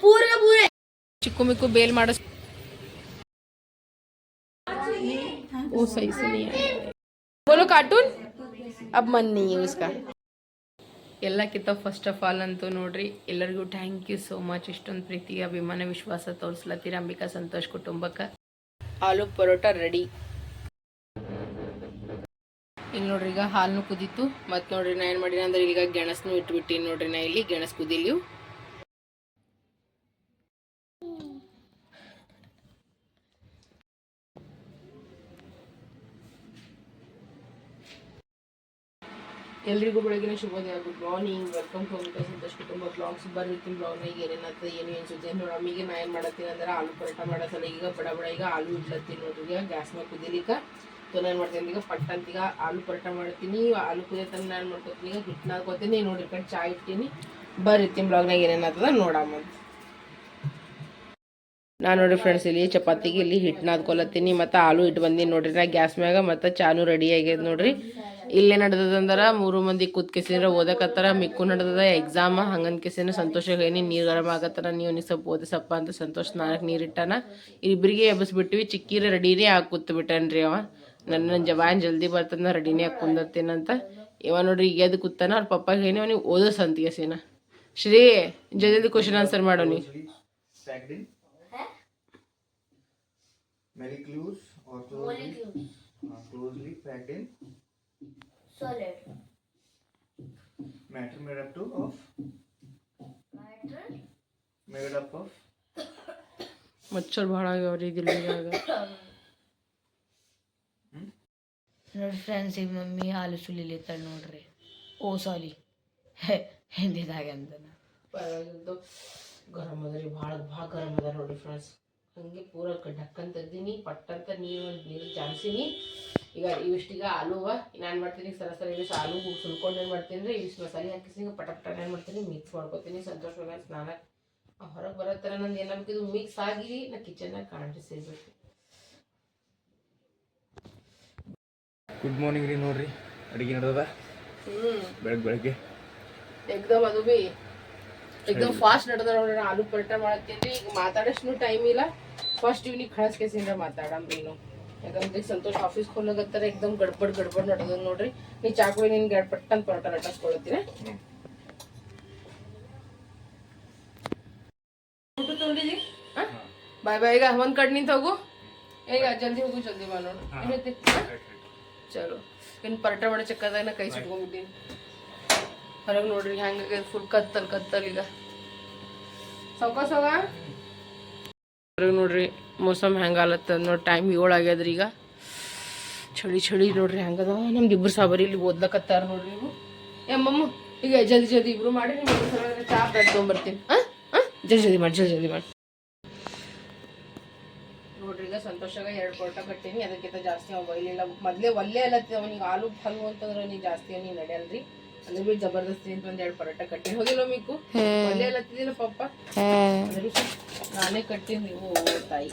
पूरे पूरे ಚಿಕ್ಕು ಮಿಕ್ಕು ಬೇಲ್ ಮಾಡಿಸ್ वो सही से नहीं है बोलो कार्टून अब मन नहीं है उसका ಎಲ್ಲಕ್ಕಿಂತ ಫಸ್ಟ್ ಆಫ್ ಆಲ್ ಅಂತೂ ನೋಡ್ರಿ ಎಲ್ಲರಿಗೂ ಥ್ಯಾಂಕ್ ಯು ಸೋ ಮಚ್ ಇಷ್ಟೊಂದು ಪ್ರೀತಿ ಅಭಿಮಾನ ವಿಶ್ವಾಸ ತೋರಿಸ್ಲತ್ತೀರ ಅಂಬಿಕಾ ಸಂತೋಷ್ ಕುಟುಂಬಕ್ಕೆ ಆಲೂ ಪರೋಟ ರೆಡಿ ಇಲ್ಲಿ ನೋಡ್ರಿ ಈಗ ಹಾಲ್ನು ಕುದೀತು ಮತ್ತು ನೋಡ್ರಿ ನಾ ಏನು ಮಾಡಿನ ಅಂದ್ರೆ ಈಗ ಗೆಣಸ್ನು ಇಟ್ಬಿಟ್ಟಿನಿ ನೋಡ್ರಿ ನಾ ಇಲ್ಲಿ ಗೆಣಸ್ ಕುದಿಲಿ ಎಲ್ರಿಗೂ ಬೆಳಗಿನ ಶುಭೋದಯ. Good morning welcome to Amita Santosh ಕುಟುಂಬ ಬ್ಲಾಗ್ಸ್ ಬರ್ರಿತ್ತಿನ ಬ್ಲಾಗ್ನಾಗ ಏನೇನಾಗ್ತದೆ ಏನು ಏನು ಸುದ್ದಿ ನೋಡಿ ಅಮ್ಮಿಗೆ ನಾ ಏನು ಮಾಡತ್ತೀನಿ ಅಂದ್ರೆ ಆಲೂ ಪರೋಟ ಮಾಡತ್ತಲ್ಲ. ಈಗ ಬಡ ಬಡ, ಈಗ ಆಲೂ ಇಡ್ಲತ್ತೀನಿ ನೋಡ್ರಿ ಗ್ಯಾಸ್ ಮೇಲೆ ಕುದಿಲಿಕ್ಕ ಸೊ ನಾನು ಮಾಡ್ತೀನಿ ಈಗ ಪಟ್ ಅಂತ ಈಗ ಆಲೂ ಪರೋಟ ಮಾಡ್ತೀನಿ. ಆಲೂ ಕುದಿಯ ತನಕ ನಾನು ಮಾಡ್ಕೊತೀನಿ, ಈಗ ಹಿಟ್ಟು ನಾದ್ಕೊತೀನಿ ನೋಡ್ರಿ ಕಡೆ ಚಾ ಇಡ್ತೀನಿ. ಬರ್ರಿತ್ತಿನ ಬ್ಲಾಗ್ನಾಗ ಏನೇನತ್ತದ ನೋಡಮ್ಮ ನಾನು ನೋಡಿರಿ ಫ್ರೆಂಡ್ಸ್ ಇಲ್ಲಿ ಚಪಾತಿಗೆ ಇಲ್ಲಿ ಹಿಟ್ಟು ನಾದ್ಕೊಲತ್ತೀನಿ ಮತ್ತು ಆಲೂ ಇಟ್ಟು ಬಂದೀನಿ ನೋಡ್ರಿ ನಾ. ಗ್ಯಾಸ್ ಮ್ಯಾಗ ಮತ್ತು ಚಾನು ರೆಡಿ ಆಗ್ಯದ ನೋಡ್ರಿ. ಇಲ್ಲೇ ನಡೆದದಂದ್ರೆ ಮೂರು ಮಂದಿ ಕೂತ್ಕೆಸಿಂದ್ರ ಓದಕತ್ತಾರ ಮಿಕ್ಕು ನಡೆದದ ಎಕ್ಸಾಮ್ ಹಂಗನ್ ಕೆಸಿನ ಸಂತೋಷ ಏನಿ ನೀರು ಗರಮ ಆಗತ್ತಾರ ನೀವು ನೀ ಸ್ವಲ್ಪ ಓದಿಸಪ್ಪ ಅಂತ ಸಂತೋಷ ಸ್ನಾನಕ್ಕೆ ನೀರು ಇಟ್ಟಾನ. ಇಬ್ಬರಿಗೆ ಎಬ್ಬಿಸ್ಬಿಟ್ಟಿವಿ ಚಿಕ್ಕಿರ ರೆಡಿನೇ ಆಗಿ ಕೂತ್ ಬಿಟ್ಟನ್ರಿ ಅವ. ನನ್ನ ನನ್ನ ಜವಾನ್ ಜಲ್ದಿ ಬರ್ತದ ರೆಡಿನೇ ಆಗಿ ಕುಂದತ್ತೇನಂತ ಇವ ನೋಡ್ರಿ ಈಗ ಎದ್ದು ಕೂತಾನ ಅವ್ರ ಪಪ್ಪ ಏನಿ ಅವನಿಗೆ ಓದೋಸ್ ಅಂತ ಕೆಸಿನ. ಶ್ರೀ ಜಲ್ದಿ ಕ್ವಶನ್ ಆನ್ಸರ್ ಮಾಡೋನಿ many clues or closely, uh, closely packed in. Solid. Matter made up to of? Matter? Made up of? ಮಚ್ಚರ್ ಭಾಳ ಆಗ್ಯಾವ್ರಿ ದಿಲ್ಲಿದಾಗ ನೋಡಿ ಫ್ರೆಂಡ್ಸ್ ಈಗ ಮಮ್ಮಿ ಹಾಲು ಸುಲಿಲಿತ್ತಾಳೆ ನೋಡ್ರಿ ಓ ಸಾರಿ ಹಿಂದಿದಾಗ ಅಂತ ಪರವಾಗಿಲ್ದು ಗರಂ ಅದ ರೀ ಭಾಳ ಭಾಳ ಗರಂ ಅದ ನೋಡಿ ಫ್ರೆಂಡ್ಸ್ ಹಂಗೆ ಪೂರ ಢಕ್ಕನ್ ತೆಗ್ದೀನಿ ಪಟ್ಟಂತ ನೀರು ನೀರು ಜಾನ್ಸೀನಿ ಈಗ ಇವಿಷ್ಟೀಗ ಆಲೂವ ನಾನು ಮಾಡ್ತೀನಿ ಸರ ಸರ ಇವಿಷ್ಟು ಆಲೂ ಸುಲ್ಕೊಂಡು ಏನು ಮಾಡ್ತೀನಿ ರೀ ಇವಿಷ್ಟು ಮಸಾಲೆ ಹಾಕಿಸಿ ಪಟ ಪಟ ಏನು ಮಾಡ್ತೀನಿ ಮಿಕ್ಸ್ ಮಾಡ್ಕೊತೀನಿ ಸಂತೋಷವಾಗಿ ಸ್ನಾನ ಹೊರಗೆ ಬರೋ ಥರ ನಂದು ಏನಾಗ್ಬೇಕು ಇದು ಮಿಕ್ಸ್ ಆಗಿ ನಾ ಕಿಚನ್ನಾಗ ಕಾಣಿಸಿರ್ಬೇಕು ಗುಡ್ ಮಾರ್ನಿಂಗ್ ರೀ ನೋಡ್ರಿ. ಅಡಿಗೆ ನಡೆದ ಬೆಳಗ್ಗೆ ಬೆಳಗ್ಗೆ. ಎಕ್ದಮ್ ಅದು ಬಿ. ಎಕ್ದಮ್ ಫಾಸ್ಟ್ ನಡೆದ ನೋಡ್ರಿ ಆಲೂ ಪರೋಟ ಮಾಡತ್ತೀನಿ ಈಗ ಮಾತಾಡೋಷ್ಟು ಟೈಮ್ ಇಲ್ಲ. ಫಸ್ಟ್ ಇವ್ನಿಗೆ ಕಳಿಸ್ಕೇಸಿಂದ ಮಾತಾಡಮ್ರಿ ನೀನು ಯಾಕಂದ್ರೆ ಸಂತೋಷ್ ಆಫೀಸ್ ಹೋಗ್ಲಕತ್ತಾರ ಎಕ್ದಮ್ ಗಡ್ಬಡ್ ಗಡ್ಬಡ್ ನಡೆದ ನೋಡ್ರಿ. ನೀ ಚಾಕು ನಿನ್ ಗಡ್ಪಟ್ ಅಂತ ಪರೋಟ ಲಟ್ಟಿಸ್ಕೊಳತ್ತೀನಿ ಊಟ ತೊಗೊಂಡಿದಿ? ಬಾಯ್ ಬಾಯ್ ಈಗ ಒಂದ್ ಕಡೆ ನಿಂತ ಹೋಗು. ಈಗ ಜಲ್ದಿ ಹೋಗು ಜಲ್ದಿ ಬಾ ನೋಡು. ಚಲೋ. ಇನ್ನು ಪರೋಟ ಮಾಡೋ ಚಕ್ಕದಾಗ ಕೈ ಸುಟ್ಕೊಂಡ್ಬಿಟ್ಟಿನಿ. ಹೊರಗೆ ನೋಡ್ರಿ ಹೆಂಗ ಫುಲ್ ಕತ್ತಲ್ ಕತ್ತಲ್ ಈಗ. ಸೌಕ ಸೌಗ ನೋಡ್ರಿ ಮೋಸಮ್ ಹೆಂಗಾಲತ್ತ ನೋಡಿ ಟೈಮ್ ಏಳು ಆಗ್ಯದ್ರಿ ಈಗ. ಚಳಿ ಚಳಿ ನೋಡ್ರಿ ಹೆಂಗದ ನಮ್ದು ಇಬ್ರು ಸಾಬರಿ ಇಲ್ಲಿ ಓದ್ಲಕತ್ತಾರ ನೋಡ್ರಿ ನೀವು ಏ, ಮಮ್ಮ, ಈಗ ಜಲ್ದಿ ಜಲ್ದಿ ಇಬ್ರು ಮಾಡಿ, ನಿಮ್ಗೆ ಚಾ ಬ್ರೆಡ್ ತೊಗೊಂಬರ್ತೀನಿ. ಹಾಂ ಹಾಂ ಜಲ್ದಿ ಜಲ್ದಿ ಮಾಡಿ, ಜಲ್ದಿ ಜಲ್ದಿ ಮಾಡಿ. ನೋಡ್ರಿ, ಈಗ ಸಂತೋಷಾಗ ಎರಡು ಕೊಟ್ಟ ಕಟ್ಟೀನಿ. ಅದಕ್ಕಿಂತ ಜಾಸ್ತಿ ಅವ ಬೈಲಿಲ್ಲ ಮೊದಲೇ ಒಲ್ಲೆ ಅಲ್ಲತ್ತಿ ಅವನಿಗೆ ಆಲೂ ಫಲ್ಲು ಅಂತಂದ್ರೆ ನೀ ಜಾಸ್ತಿ ಅವನಿಗೆ ನಡೆಯಲ್ರಿ ಅಂದ್ರೆ ಬಿ ಜಬರ್ದಸ್ತಿ ಅಂತ ಒಂದ್ ಎರಡು ಪರೋಟ ಕಟ್ಟಿ ಹೋಗಿಲ್ಲ ಮೀಕು? ಒಲ್ಲೆ ಎಲ್ಲ ಪಪ್ಪ ಅದ್ರೂ ನಾನೇ ಕಟ್ಟಿನಿ ನೀವು ತಾಯಿ.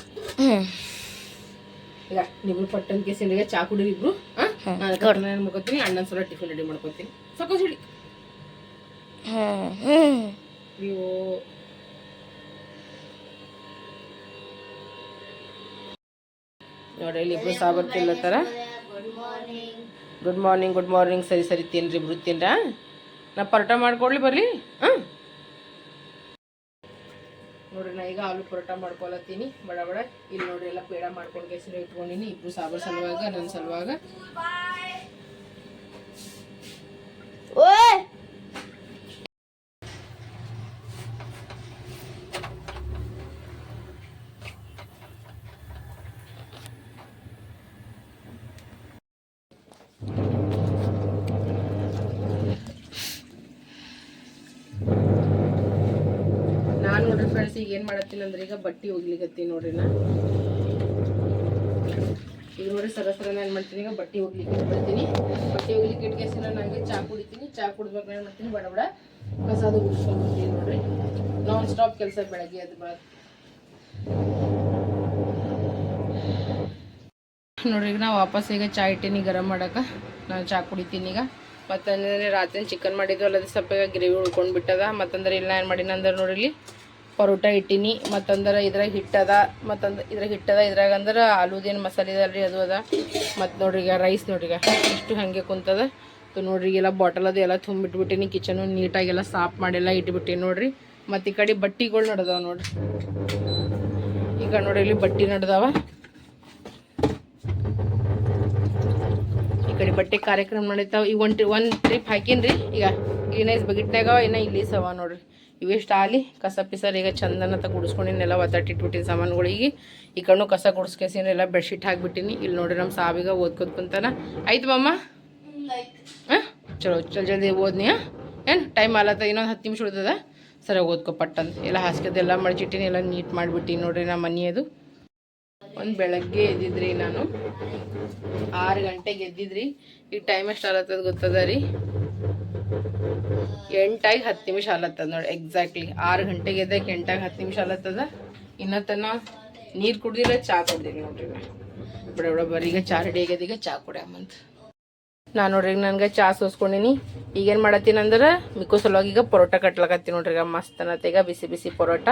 ಈಗ ನೀವು ಪಟ್ಟನ್ ಕೇಸಿನ ಚಾ ಕುಡಿರಿ ಇಬ್ರು. ನಾನು ಮುಗೋತೀನಿ ಅಣ್ಣನ ಸಲ ಟಿಫಿನ್ ರೆಡಿ ಮಾಡ್ಕೊತೀನಿ. ಸಕೋಸ್ ಸಿಡಿ ನೀವು ನೋಡಿ ಇಲ್ಲಿ ಇಬ್ರು ಸಾಬರ್ತಿಲ್ಲ ತಿನ್ಲತ್ತಾರ ಗುಡ್ ಮಾರ್ನಿಂಗ್ ಗುಡ್ ಮಾರ್ನಿಂಗ್ ಸರಿ ಸರಿ, ತಿನ್ರಿ ಇಬ್ರು ನಾ ಪರೋಟ ಮಾಡ್ಕೊಡ್ಲಿ, ಬರಲಿ? ಹಾಂ? ನೋಡ್ರಿ, ನಾ ಈಗ ಆಲೂ ಪರೋಟ ಮಾಡ್ಕೊಳತ್ತೀನಿ. ಬಡ ಬಡ. ಇಲ್ಲಿ ನೋಡ್ರಿ, ಎಲ್ಲ ಪೇಡ ಮಾಡ್ಕೊಂಡು ಕೆಸರು ಇಟ್ಕೊಂಡಿನಿ. ಇಬ್ರು ಸಾಬರ್ ಸಲುವಾಗ ನನ್ನ ಸಲುವಾಗ ओए ನಾನು ನೋಡ್ರಿ ಫ್ರೆಂಡ್ಸ್ ಈಗ ಏನು ಮಾಡತ್ತೀನಿ ಅಂದ್ರೆ ಈಗ ಬಟ್ಟೆ ಹೋಗ್ಲಿಕತ್ತೀನಿ ನೋಡ್ರಿ ನಾ. ಈಗ ನೋಡ್ರಿ ಸರ ಸರ ಏನು ಮಾಡ್ತೀನಿ, ಈಗ ಬಟ್ಟೆ ಹೋಗ್ಲಿಕ್ಕೆ ಇಟ್ಬಿಡ್ತೀನಿ. ಬಟ್ಟೆ ಹೋಗ್ಲಿಕ್ಕೆ ಇಟ್ಕೇಸಿನ ನನಗೆ ಚಾ ಕುಡಿತೀನಿ. ಚಾ ಕುಡಿದ್ಬೇಕು ಏನು ಮಾಡ್ತೀನಿ, ಬಡ ಬಡ ಕಸದು ಉಡ್ಸ್ಕೊಂಡ್ಬಿಡ್ತೀನಿ ನೋಡ್ರಿ. ನಾನ್ ಸ್ಟಾಪ್ ಕೆಲಸ ಬೆಳಗ್ಗೆ ಅದು ಬಾ. ನೋಡ್ರಿ, ಈಗ ನಾ ವಾಪಸ್ ಈಗ ಚಾ ಇಟ್ಟೀನಿ ಗರಂ ಮಾಡಕ್ಕೆ ನಾನು ಚಾ ಕುಡಿತೀನಿ ಈಗ. ಮತ್ತಂದ್ರೆ ರಾತ್ರಿ ಚಿಕನ್ ಮಾಡಿದ್ವಲ್ಲ, ಅದು ಸ್ವಲ್ಪ ಗ್ರೇವಿ ಉಳ್ಕೊಂಡು ಬಿಟ್ಟದ ಮತ್ತಂದ್ರೆ ಇಲ್ಲ ಏನು ಮಾಡಿನ ಅಂದ್ರೆ ನೋಡಿ ಇಲ್ಲಿ. ಪರೋಟ ಇಟ್ಟಿನಿ, ಮತ್ತಂದ್ರೆ ಇದ್ರಾಗ ಹಿಟ್ಟದ ಮತ್ತಂದ್ರೆ ಇದ್ರಾಗ ಹಿಟ್ಟದ ಇದ್ರಾಗ ಅಂದ್ರೆ ಆಲೂದೇನು ಮಸಾಲೆ ರೀ ಅದು ಅದ. ಮತ್ತು ನೋಡ್ರಿ ಈಗ ರೈಸ್ ನೋಡ್ರಿ ಈಗ, ಇಷ್ಟು ಹಾಗೆ ಕುಂತದ. ನೋಡ್ರಿ ಎಲ್ಲ ಬಾಟಲ್ ಅದು ಎಲ್ಲ ತುಂಬಿಟ್ಬಿಟ್ಟಿನಿ ಕಿಚನು ನೀಟಾಗೆಲ್ಲ ಸಾಫ್ ಮಾಡೆಲ್ಲ, ಇಟ್ಬಿಟ್ಟಿನಿ ನೋಡ್ರಿ. ಮತ್ತು ಈ ಕಡೆ ಬಟ್ಟಿಗಳು ನಡ್ದಾವೆ ನೋಡ್ರಿ. ಈಗ ನೋಡ್ರಿ ಇಲ್ಲಿ ಬಟ್ಟೆ ನಡ್ದಾವ. ಈ ಕಡೆ ಬಟ್ಟೆ ಕಾರ್ಯಕ್ರಮ ನಡೀತಾವ. ಈಗ ಒಂದು ಒಂದು ಟ್ರಿಪ್ ಹಾಕಿನ್ರಿ. ಈಗ ಏನ ಬಗಿಟ್ನಾಗ ಏನ ಇಲ್ಲಿ ಸವ ನೋಡ್ರಿ. ಇವೆಷ್ಟು ಆಲಿ ಕಸ ಪಿಸರ್ ಈಗ ಚಂದನ ಗುಡಿಸ್ಕೊಂಡಿನೆಲ್ಲ ಒತ್ತಾಟಿಟ್ಬಿಟ್ಟಿನಿ ಸಾಮಾನುಗಳಿಗೆ. ಈ ಕಣ್ಣು ಕಸ ಗುಡಿಸ್ಕೇಸಿನೆಲ್ಲ ಬೆಡ್ಶೀಟ್ ಹಾಕ್ಬಿಟ್ಟಿನಿ. ಇಲ್ಲಿ ನೋಡ್ರಿ ನಮ್ಮ ಸಾವಿಗ ಓದ್ಕೋದ್ ಕುಂತಾನ. ಆಯ್ತು ಮಮ್ಮ ಚಲೋ, ಚಲ್ ಜಲ್ದಿ ಓದ್ನಿ ಏನು ಟೈಮ್ ಆಲತ್ತ? ಇನ್ನೊಂದು ಹತ್ತು ನಿಮಿಷ ಉಳಿದದ? ಸರಿಯಾಗಿ ಓದ್ಕೊ ಪಟ್ಟಂತ. ಎಲ್ಲ ಹಾಸ್ಕದೆಲ್ಲ ಮಡಚಿಟ್ಟಿನಿ, ಎಲ್ಲ ನೀಟ್ ಮಾಡಿಬಿಟ್ಟಿನಿ ನೋಡ್ರಿ ನಮ್ಮ ಮನೆಯದು. ಒಂದು ಬೆಳಗ್ಗೆ ಎದ್ದಿದ್ರಿ ನಾನು. ಆರು ಗಂಟೆಗೆ ಎದ್ದಿದ್ರಿ. ಈಗ ಟೈಮ್ ಎಷ್ಟು ಆಲತ್ತದ ಗೊತ್ತದ ರೀ? ಎಂಟಾಗಿ ಹತ್ತು ನಿಮಿಷ ಆಲತ್ತದ ನೋಡಿ ಎಕ್ಸಾಕ್ಟ್ಲಿ ಆರು ಗಂಟೆಗೆ ಎದ್ದಕ್ಕೆ ಎಂಟಾಗಿ ಹತ್ತು ನಿಮಿಷ ಆಲತ್ತದ. ಇನ್ನ ತನ ನೀರು ಕುಡ್ದಿಲ್ಲ, ಚಾ ಕುಡ್ದಿರಿ ನೋಡ್ರಿ ಬಿಡ ಬಿಡ ಬರೀ ಈಗ ಚಾ ರೆಡಿ ಆಗ್ಯದ, ಈಗ ಚಾ ಕುಡಿಯಮ್ಮಂತ ನಾನು ನೋಡ್ರಿ ನನ್ಗೆ ಚಾ ಸೋಸ್ಕೊಂಡಿನಿ. ಈಗೇನು ಮಾಡತ್ತೀನಿ ಅಂದ್ರೆ ಮಿಕ್ಕೋ ಸಲುವಾಗಿ ಈಗ ಪರೋಟ ಕಟ್ಲಕತ್ತೀನಿ ನೋಡ್ರಿ ಈಗ ಮಸ್ತ್ ಅನ್ನತ್ತೆ ಈಗ ಬಿಸಿ ಬಿಸಿ ಪರೋಟ.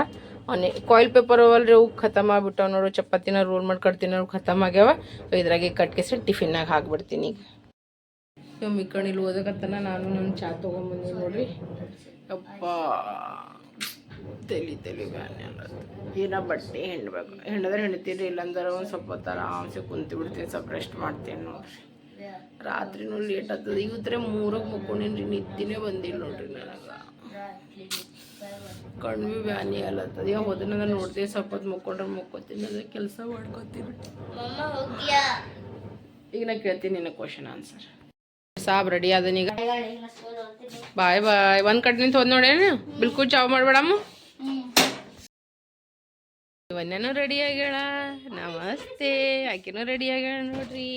ಅವನೇ ಕಾಯಿಲ್ ಪೇಪರ್ ಅವಲ್ರಿ ಅವು ಖತಮ್ ಆಗ್ಬಿಟ್ಟವ ನೋಡು, ಚಪಾತಿನ ರೋಲ್ ಮಾಡಿ ಕಟ್ತೀನಿ ಅವು ಖತಮ್ ಆಗ್ಯಾವ. ಇದ್ರಾಗೆ ಕಟ್ಕೆಸಿ ಟಿಫಿನ್ನಾಗ ಹಾಕ್ಬಿಡ್ತೀನಿ ಈಗ. ಇವ್ ಇಲ್ಲಿ ಓದಕತ್ತನ ನಾನು ನನ್ನ ಚಾ ತೊಗೊಂಬಂದಿ ನೋಡ್ರಿ. ಅಪ್ಪ ತಲಿ ತಲಿ ಬ್ಯಾನೆ ಏನ ಬಟ್ಟೆ ಹೆಣ್ಬೇಕು. ಹೆಣ್ಣದ್ರೆ ಹೆಣ್ತೀರಿ ಇಲ್ಲಂದ್ರೆ ಒಂದು ಸ್ವಲ್ಪ ಹೊತ್ತು ಆರಾಮ್ಸೆ ಕುಂತು ಬಿಡ್ತೀನಿ ಸ್ವಲ್ಪ ರೆಸ್ಟ್ ಮಾಡ್ತೀನಿ ನೋಡ್ರಿ. ರಾತ್ರಿನೂ ಲೇಟ್ ಆಗ್ತದೆ. ಇವತ್ತರೆ ಮೂರಕ್ಕೆ ಮುಕ್ಕೊಂಡಿನ್ರಿ ನಿದ್ದಿನೇ ಬಂದಿಲ್ಲ ನೋಡ್ರಿ ನನಗೆ. ಕಣ್ಣು ಭೀ ಬ್ಯಾನಿ ಅಲ್ಲತ್ತದ ಯಾವ ಹೋದನ ನೋಡ್ತೀವಿ ಸ್ವಲ್ಪ ಹೊತ್ತು ಮುಕ್ಕೊಂಡ್ರೆ ಮುಕ್ಕೋತೀನಿ ಅದೇ ಕೆಲಸ ಮಾಡ್ಕೊತೀನಿ. ಈಗ ನಾ ಕೇಳ್ತೀನಿ ನಿನ್ನ ಕ್ವಶನ್ ಆನ್ಸರ್ ಸಾಬ್ ರೆಡಿ ಅದನೀಗ ಬಾಯ್ ಬಾಯ್ ಒಂದ್ ಕಡೆ ನಿಂತು ಹೋದ್ ನೋಡೇನು? ಬಿಲ್ಕುಲ್ ಚಾವ್ ಮಾಡ್ಬೇಡಮ್ಮ. ಇವನ್ನೇನು ರೆಡಿ ಆಗ್ಯಾಳ. ನಮಸ್ತೆ. ಆಕಿನೂ ರೆಡಿ ಆಗ್ಯಾಳ ನೋಡ್ರಿ.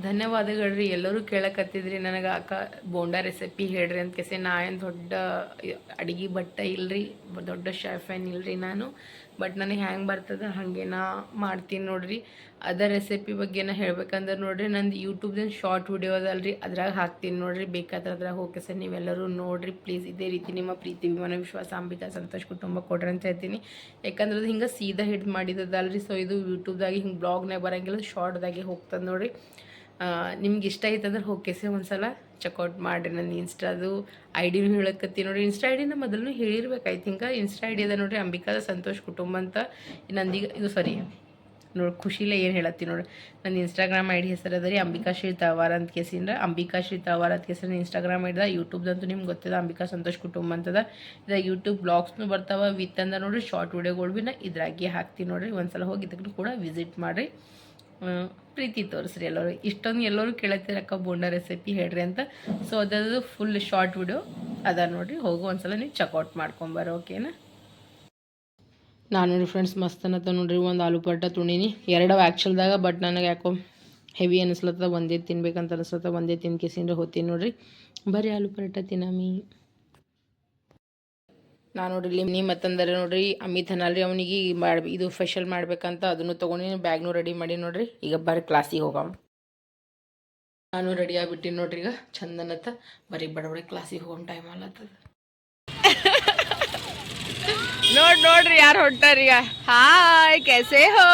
ಧನ್ಯವಾದಗಳ್ರಿ. ಎಲ್ಲರೂ ಕೇಳಕತ್ತಿದ್ರಿ ನನಗೆ. ಅಕ್ಕ ಬೋಂಡಾ ರೆಸಿಪಿ ಹೇಳ್ರಿ ಅಂತ ಕೆಸೆ. ನಾ ಏನು ದೊಡ್ಡ ಅಡಿಗೆ ಭಟ್ಟ ಇಲ್ರಿ. ದೊಡ್ಡ ಶೆಫ್ ಇಲ್ರಿ ನಾನು. ಬಟ್ ನನಗೆ ಹ್ಯಾಂಗೆ ಬರ್ತದೆ ಹಾಗೇನಾ ಮಾಡ್ತೀನಿ ನೋಡ್ರಿ. ಅದ ರೆಸಿಪಿ ಬಗ್ಗೆ ನಾ ಹೇಳ್ಬೇಕಂದ್ರೆ ನೋಡ್ರಿ, ನಂದು ಯೂಟ್ಯೂಬ್ದಿಂದ ಶಾರ್ಟ್ ವಿಡಿಯೋ ಅದಲ್ರಿ, ಅದ್ರಾಗ ಹಾಕ್ತೀನಿ ನೋಡ್ರಿ. ಬೇಕಾದ್ರೆ ಅದ್ರಾಗ ಹೋಗಿ ಸರ್, ನೀವೆಲ್ಲರೂ ನೋಡ್ರಿ. ಪ್ಲೀಸ್ ಇದೇ ರೀತಿ ನಿಮ್ಮ ಪ್ರೀತಿ, ವಿಮಾನ ವಿಶ್ವಾಸ ಅಂಬಿಕಾ ಸಂತೋಷ್ ಕುಟುಂಬ ಕೊಡ್ರಿ ಅಂತ ಹೇಳ್ತೀನಿ. ಯಾಕಂದ್ರೆ ಅದು ಹಿಂಗೆ ಸೀದಾ ಹಿಡ್ದು ಮಾಡಿದ್ದಲ್ರಿ. ಸೊ ಇದು ಯೂಟ್ಯೂಬ್ದಾಗೆ ಹಿಂಗೆ ಬ್ಲಾಗ್ನಾಗ ಬರಂಗಿಲ್ಲ ಶಾರ್ಟ್ದಾಗೆ ಹೋಗ್ತದೆ ನೋಡ್ರಿ. ನಿಮ್ಗೆ ಇಷ್ಟ ಆಯ್ತಂದ್ರೆ ಹೋಗ್ಕೆಸೆ ಒಂದ್ಸಲ ಚೆಕ್ಔಟ್ ಮಾಡಿರಿ ನನ್ನ ಇನ್ಸ್ಟಾದು ಐ ಡಿನೂ ಹೇಳಕತ್ತಿ ನೋಡಿ ಇನ್ಸ್ಟಾ ಐ ಡಿನ ಮೊದಲು ಹೇಳಿರ್ಬೇಕು ಐ ಇನ್ಸ್ಟಾ ಐ ಡಿ ಅದ ನೋಡಿರಿ ಅಂಬಿಕಾದ ಸಂತೋಷ್ ಕುಟುಂಬ ಅಂತ. ನಂದೀಗ ಇದು ಸಾರಿ ನೋಡಿ ಖುಷಿಲೇ ಏನು ಹೇಳತ್ತಿ ನೋಡಿ ನನ್ನ ಇನ್ಸ್ಟಾಗ್ರಾಮ್ ಐ ಡಿ ಹೆಸರು ಅದ ರೀ ಅಂಬಿಕಾ ಶ್ರೀ ತವಾರ ಅಂತ ಕೇಸಿಂದ್ರೆ ಅಂಬಿಕಾ ಶ್ರೀ ತವಾರ ಅಂತ ಕೇಸಿನ ಇನ್ಸ್ಟಾಗ್ರಾಮ್ ಐಡ್ದ ಯೂಟ್ಯೂಬ್ದಂತೂ ನಿಮ್ಗೆ ಗೊತ್ತಿದೆ, ಅಂಬಿಕಾ ಸಂತೋಷ್ ಕುಟುಂಬ ಅಂತದ ಇದ ಯೂಟ್ಯೂಬ್ ಬ್ಲಾಗ್ಸ್ನು ಬರ್ತಾವ, ವಿತ್ ಅಂದ ನೋಡ್ರಿ ಶಾರ್ಟ್ ವಿಡಿಯೋಗಳು ಭೀ ನಾ ಇದ್ರಾಗಿ ಹಾಕ್ತೀನಿ ನೋಡ್ರಿ. ಒಂದ್ಸಲ ಹೋಗಿ ಇದಕ್ಕೂ ಕೂಡ ವಿಸಿಟ್ ಮಾಡಿರಿ. ಪ್ರೀತಿ ತೋರಿಸ್ರಿ ಎಲ್ಲರೂ. ಇಷ್ಟೊಂದು ಎಲ್ಲರೂ ಕೇಳತ್ತೀರಕ್ಕ ಬೋಂಡ ರೆಸಿಪಿ ಹೇಳ್ರಿ ಅಂತ. ಸೊ ಅದರದ್ದು ಫುಲ್ ಶಾರ್ಟ್ ವಿಡಿಯೋ ಅದ ನೋಡ್ರಿ. ಹೋಗು ಒಂದ್ಸಲ ನೀವು ಚೆಕ್ಔಟ್ ಮಾಡ್ಕೊಂಬರ ಓಕೆನಾ ನಾನು ನೋಡಿ ಫ್ರೆಂಡ್ಸ್ ಮಸ್ತ್ ಅನ್ನತ್ತ ನೋಡ್ರಿ. ಒಂದು ಆಲೂ ಪರೋಟ ತುಣಿನಿ ಎರಡು ಆ್ಯಕ್ಚುಲ್ದಾಗ ಬಟ್ ನನಗೆ ಯಾಕೋ ಹೆವಿ ಅನಿಸ್ಲತ್ತದ. ಒಂದೇ ತಿನ್ಬೇಕಂತ ಅನಿಸ್ಲತ್ತ ಒಂದೇ ತಿನ್ ಕೇಸಿಂದ ಹೋಗ್ತೀನಿ ನೋಡ್ರಿ. ಬರೀ ಆಲೂ ಪರೋಟ ತಿನ್ನಮಿ. ನಾನು ನೋಡ್ರಿ ಇಲ್ಲಿ ನೀ ಮತ್ತಂದರೆ ನೋಡ್ರಿ ಅಮಿತ್ ಅನಲ್ರಿ ಅವನಿಗೆ ಮಾಡ್ ಇದು ಫೇಶಿಯಲ್ ಮಾಡ್ಬೇಕಂತ ಅದನ್ನು ತೊಗೊಂಡು ಬ್ಯಾಗ್ನು ರೆಡಿ ಮಾಡಿ ನೋಡ್ರಿ ಈಗ ಬರ್ರಿ ಕ್ಲಾಸಿಗೆ ಹೋಗಮ್ಮ ನಾನು ರೆಡಿ ಆಗ್ಬಿಟ್ಟಿನಿ ನೋಡ್ರಿ ಈಗ ಚಂದನತ್ತ ಬರೀ ಬಡ ಬಡ ಕ್ಲಾಸಿಗೆ ಹೋಗಮ್ ಟೈಮ್ ಅಲ್ಲತ್ತದ ನೋಡ್ ನೋಡ್ರಿ ಯಾರು ಹೊಂಟಾರ ಈಗ ಹಾಯ್ ಕೆಸೆ ಹೋ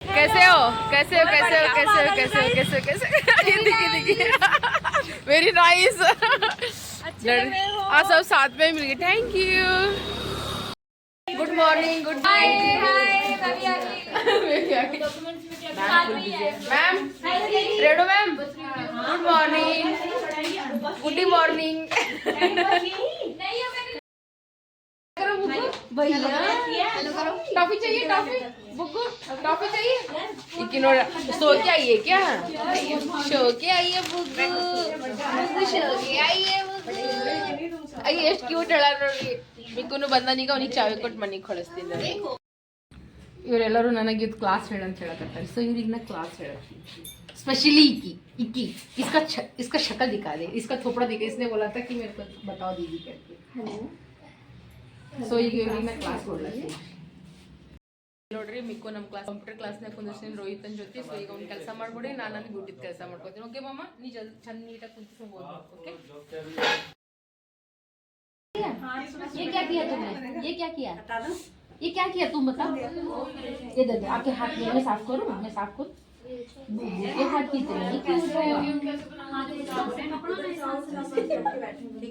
कैसे हो कैसे हो कैसे हो कैसे हो कैसे हो कैसे हो कैसे ये देखिए देखिए वेरी नाइस हाँ। सब साथ में मिल गए। Thank you good morning good ma'am redo ma'am good morning good morning toffee चाहिए टॉफी बुक्कू टॉफी चाहिए? इक्की सो के आई है क्या? शो के आई है बुक्कू शो के आई है ಅಯ್ಯ ಎಷ್ಟು ಕ್ಯೂಟ್ ಹೇಳಾರ ನೋಡ್ರಿ ಮಿಕ್ಕುನು ಬಂದನೀಗ ಅವ್ನಿಗೆ ಚಾವಿ ಕೊಟ್ಟು ಮನೆಗೆ ಕಳಿಸ್ತೀನಿ ಇವರೆಲ್ಲರೂ ನನಗೆ ಇದು ಕ್ಲಾಸ್ ಹೇಳಂತ ಹೇಳಕತ್ತಾರೆ ಸೊ ಇವ್ರಿಗೆ ನಾ ಕ್ಲಾಸ್ ಹೇಳ स्पेशली इक्की इक्की इसका छ, इसका शक्ल दिखा दे इसका थोपड़ा दिखा इसने बोला था कि मेरे को बताओ दीदी करके सो ಈಗ ಇವ್ರಿಗೆ ನಾ ಕ್ಲಾಸ್ ಕೊಡ್ಲತ್ತೀನಿ ನೋಡ್ರಿ ಮಿಕ್ಕು ನಮ್ಮ ಕ್ಲಾಸ್ ಕಂಪ್ಯೂಟರ್ ಕ್ಲಾಸ್ನಾಗ ಕುಂದಿರ್ತೀನಿ ರೋಹಿತನ್ ಜೊತೆ ಸೊ ಈಗ ಅವ್ನು ಕೆಲಸ ಮಾಡ್ಬಿಡಿ ನಾನು ನಂದು ಬ್ಯೂಟಿದ್ ಕೆಲಸ ಮಾಡ್ಕೊತೀನಿ ಓಕೆ ಮಾಮ ನೀ ಜಲ್ ಚಂದ ನೀಟಾಗಿ ಕುಂತ್ಕೊಂಡು ಓಕೆ ये क्या किया तुमने ये क्या किया ये क्या किया तुम बताओ ये दे दे आपके हाथ में मैं साफ करूँ मैं साफ करूँ ये हाथ की तरह। क्यों उठाया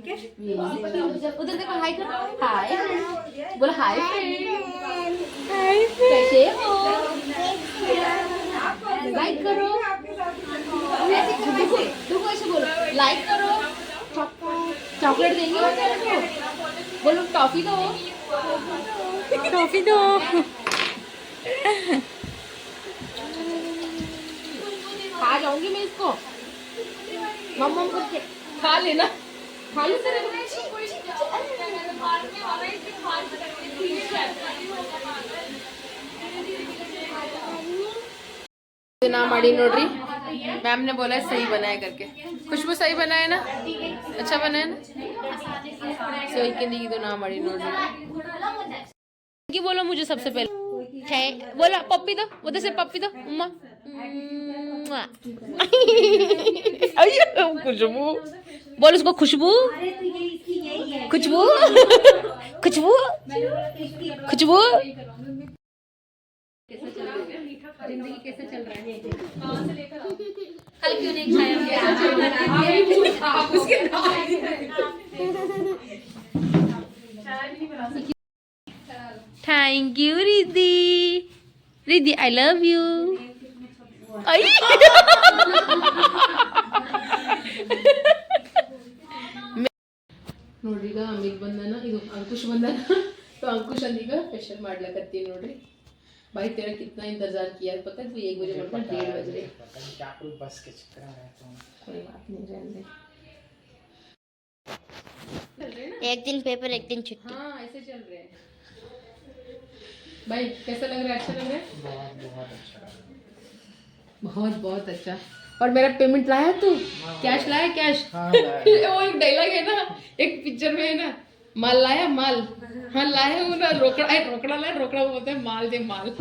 ये- उधर देखो हाय करो हाय बोलो हाय हाय कैसे हो लाइक करो। देखो देखो ऐसे बोलो। लाइक करो। चॉकलेट देंगे बोलो टॉफी दो। टॉफी दो। खा जाऊँगी मैं इसको। मम मम करके खा लेना। खा लो तेरे ना माड़ी नोटरी। मैम ने बोला है सही बनाए करके। खुशबू सही बनाए ना? अच्छा बनाए ना? सही के नहीं तो ना माड़ी नोटरी। बोलो मुझे सबसे पहले। बोला पप्पी दो उधर से पप्पी दो उम्मा खुशबू। बोल उसको खुशबू। खुशबू। खुशबू। खुशबू। ज़िंदगी कैसे चल रहा है कल क्यों नहीं खाया thank you Riddhi Riddhi I love you Ay! ನೋಡ್ರಿ ಈಗ ಅಮ್ಮಿಗೆ ಬಂದನ ಇದು ಅಂಕುಶ್ ಬಂದನ. ಸೊ ಅಂಕುಶ್ ಅಂದೀಗ ಸ್ಪೆಷಲ್ ಮಾಡ್ಲಕತ್ತೀನಿ ನೋಡ್ರಿ. भाई तेरा कितना इंतज़ार किया पता है तू एक बजे बोलता डेढ़ बजे क्या कोई बस के चक्कर में रहता हूँ कोई बात नहीं रहने एक दिन पेपर एक दिन छुट्टी हाँ ऐसे चल रहे हैं भाई कैसा लग रहा है अच्छा लग रहा है बहुत बहुत अच्छा बहुत बहुत अच्छा। और मेरा पेमेंट लाया तू? हाँ, कैश हाँ। लाया कैश हाँ, वो एक डायलॉग है ना एक पिक्चर में है ना माल लाया माल। हाँ लाया हूँ ना रोकड़ा है रोकड़ा लाया रोकड़ा वो बोलते हैं माल दे माल।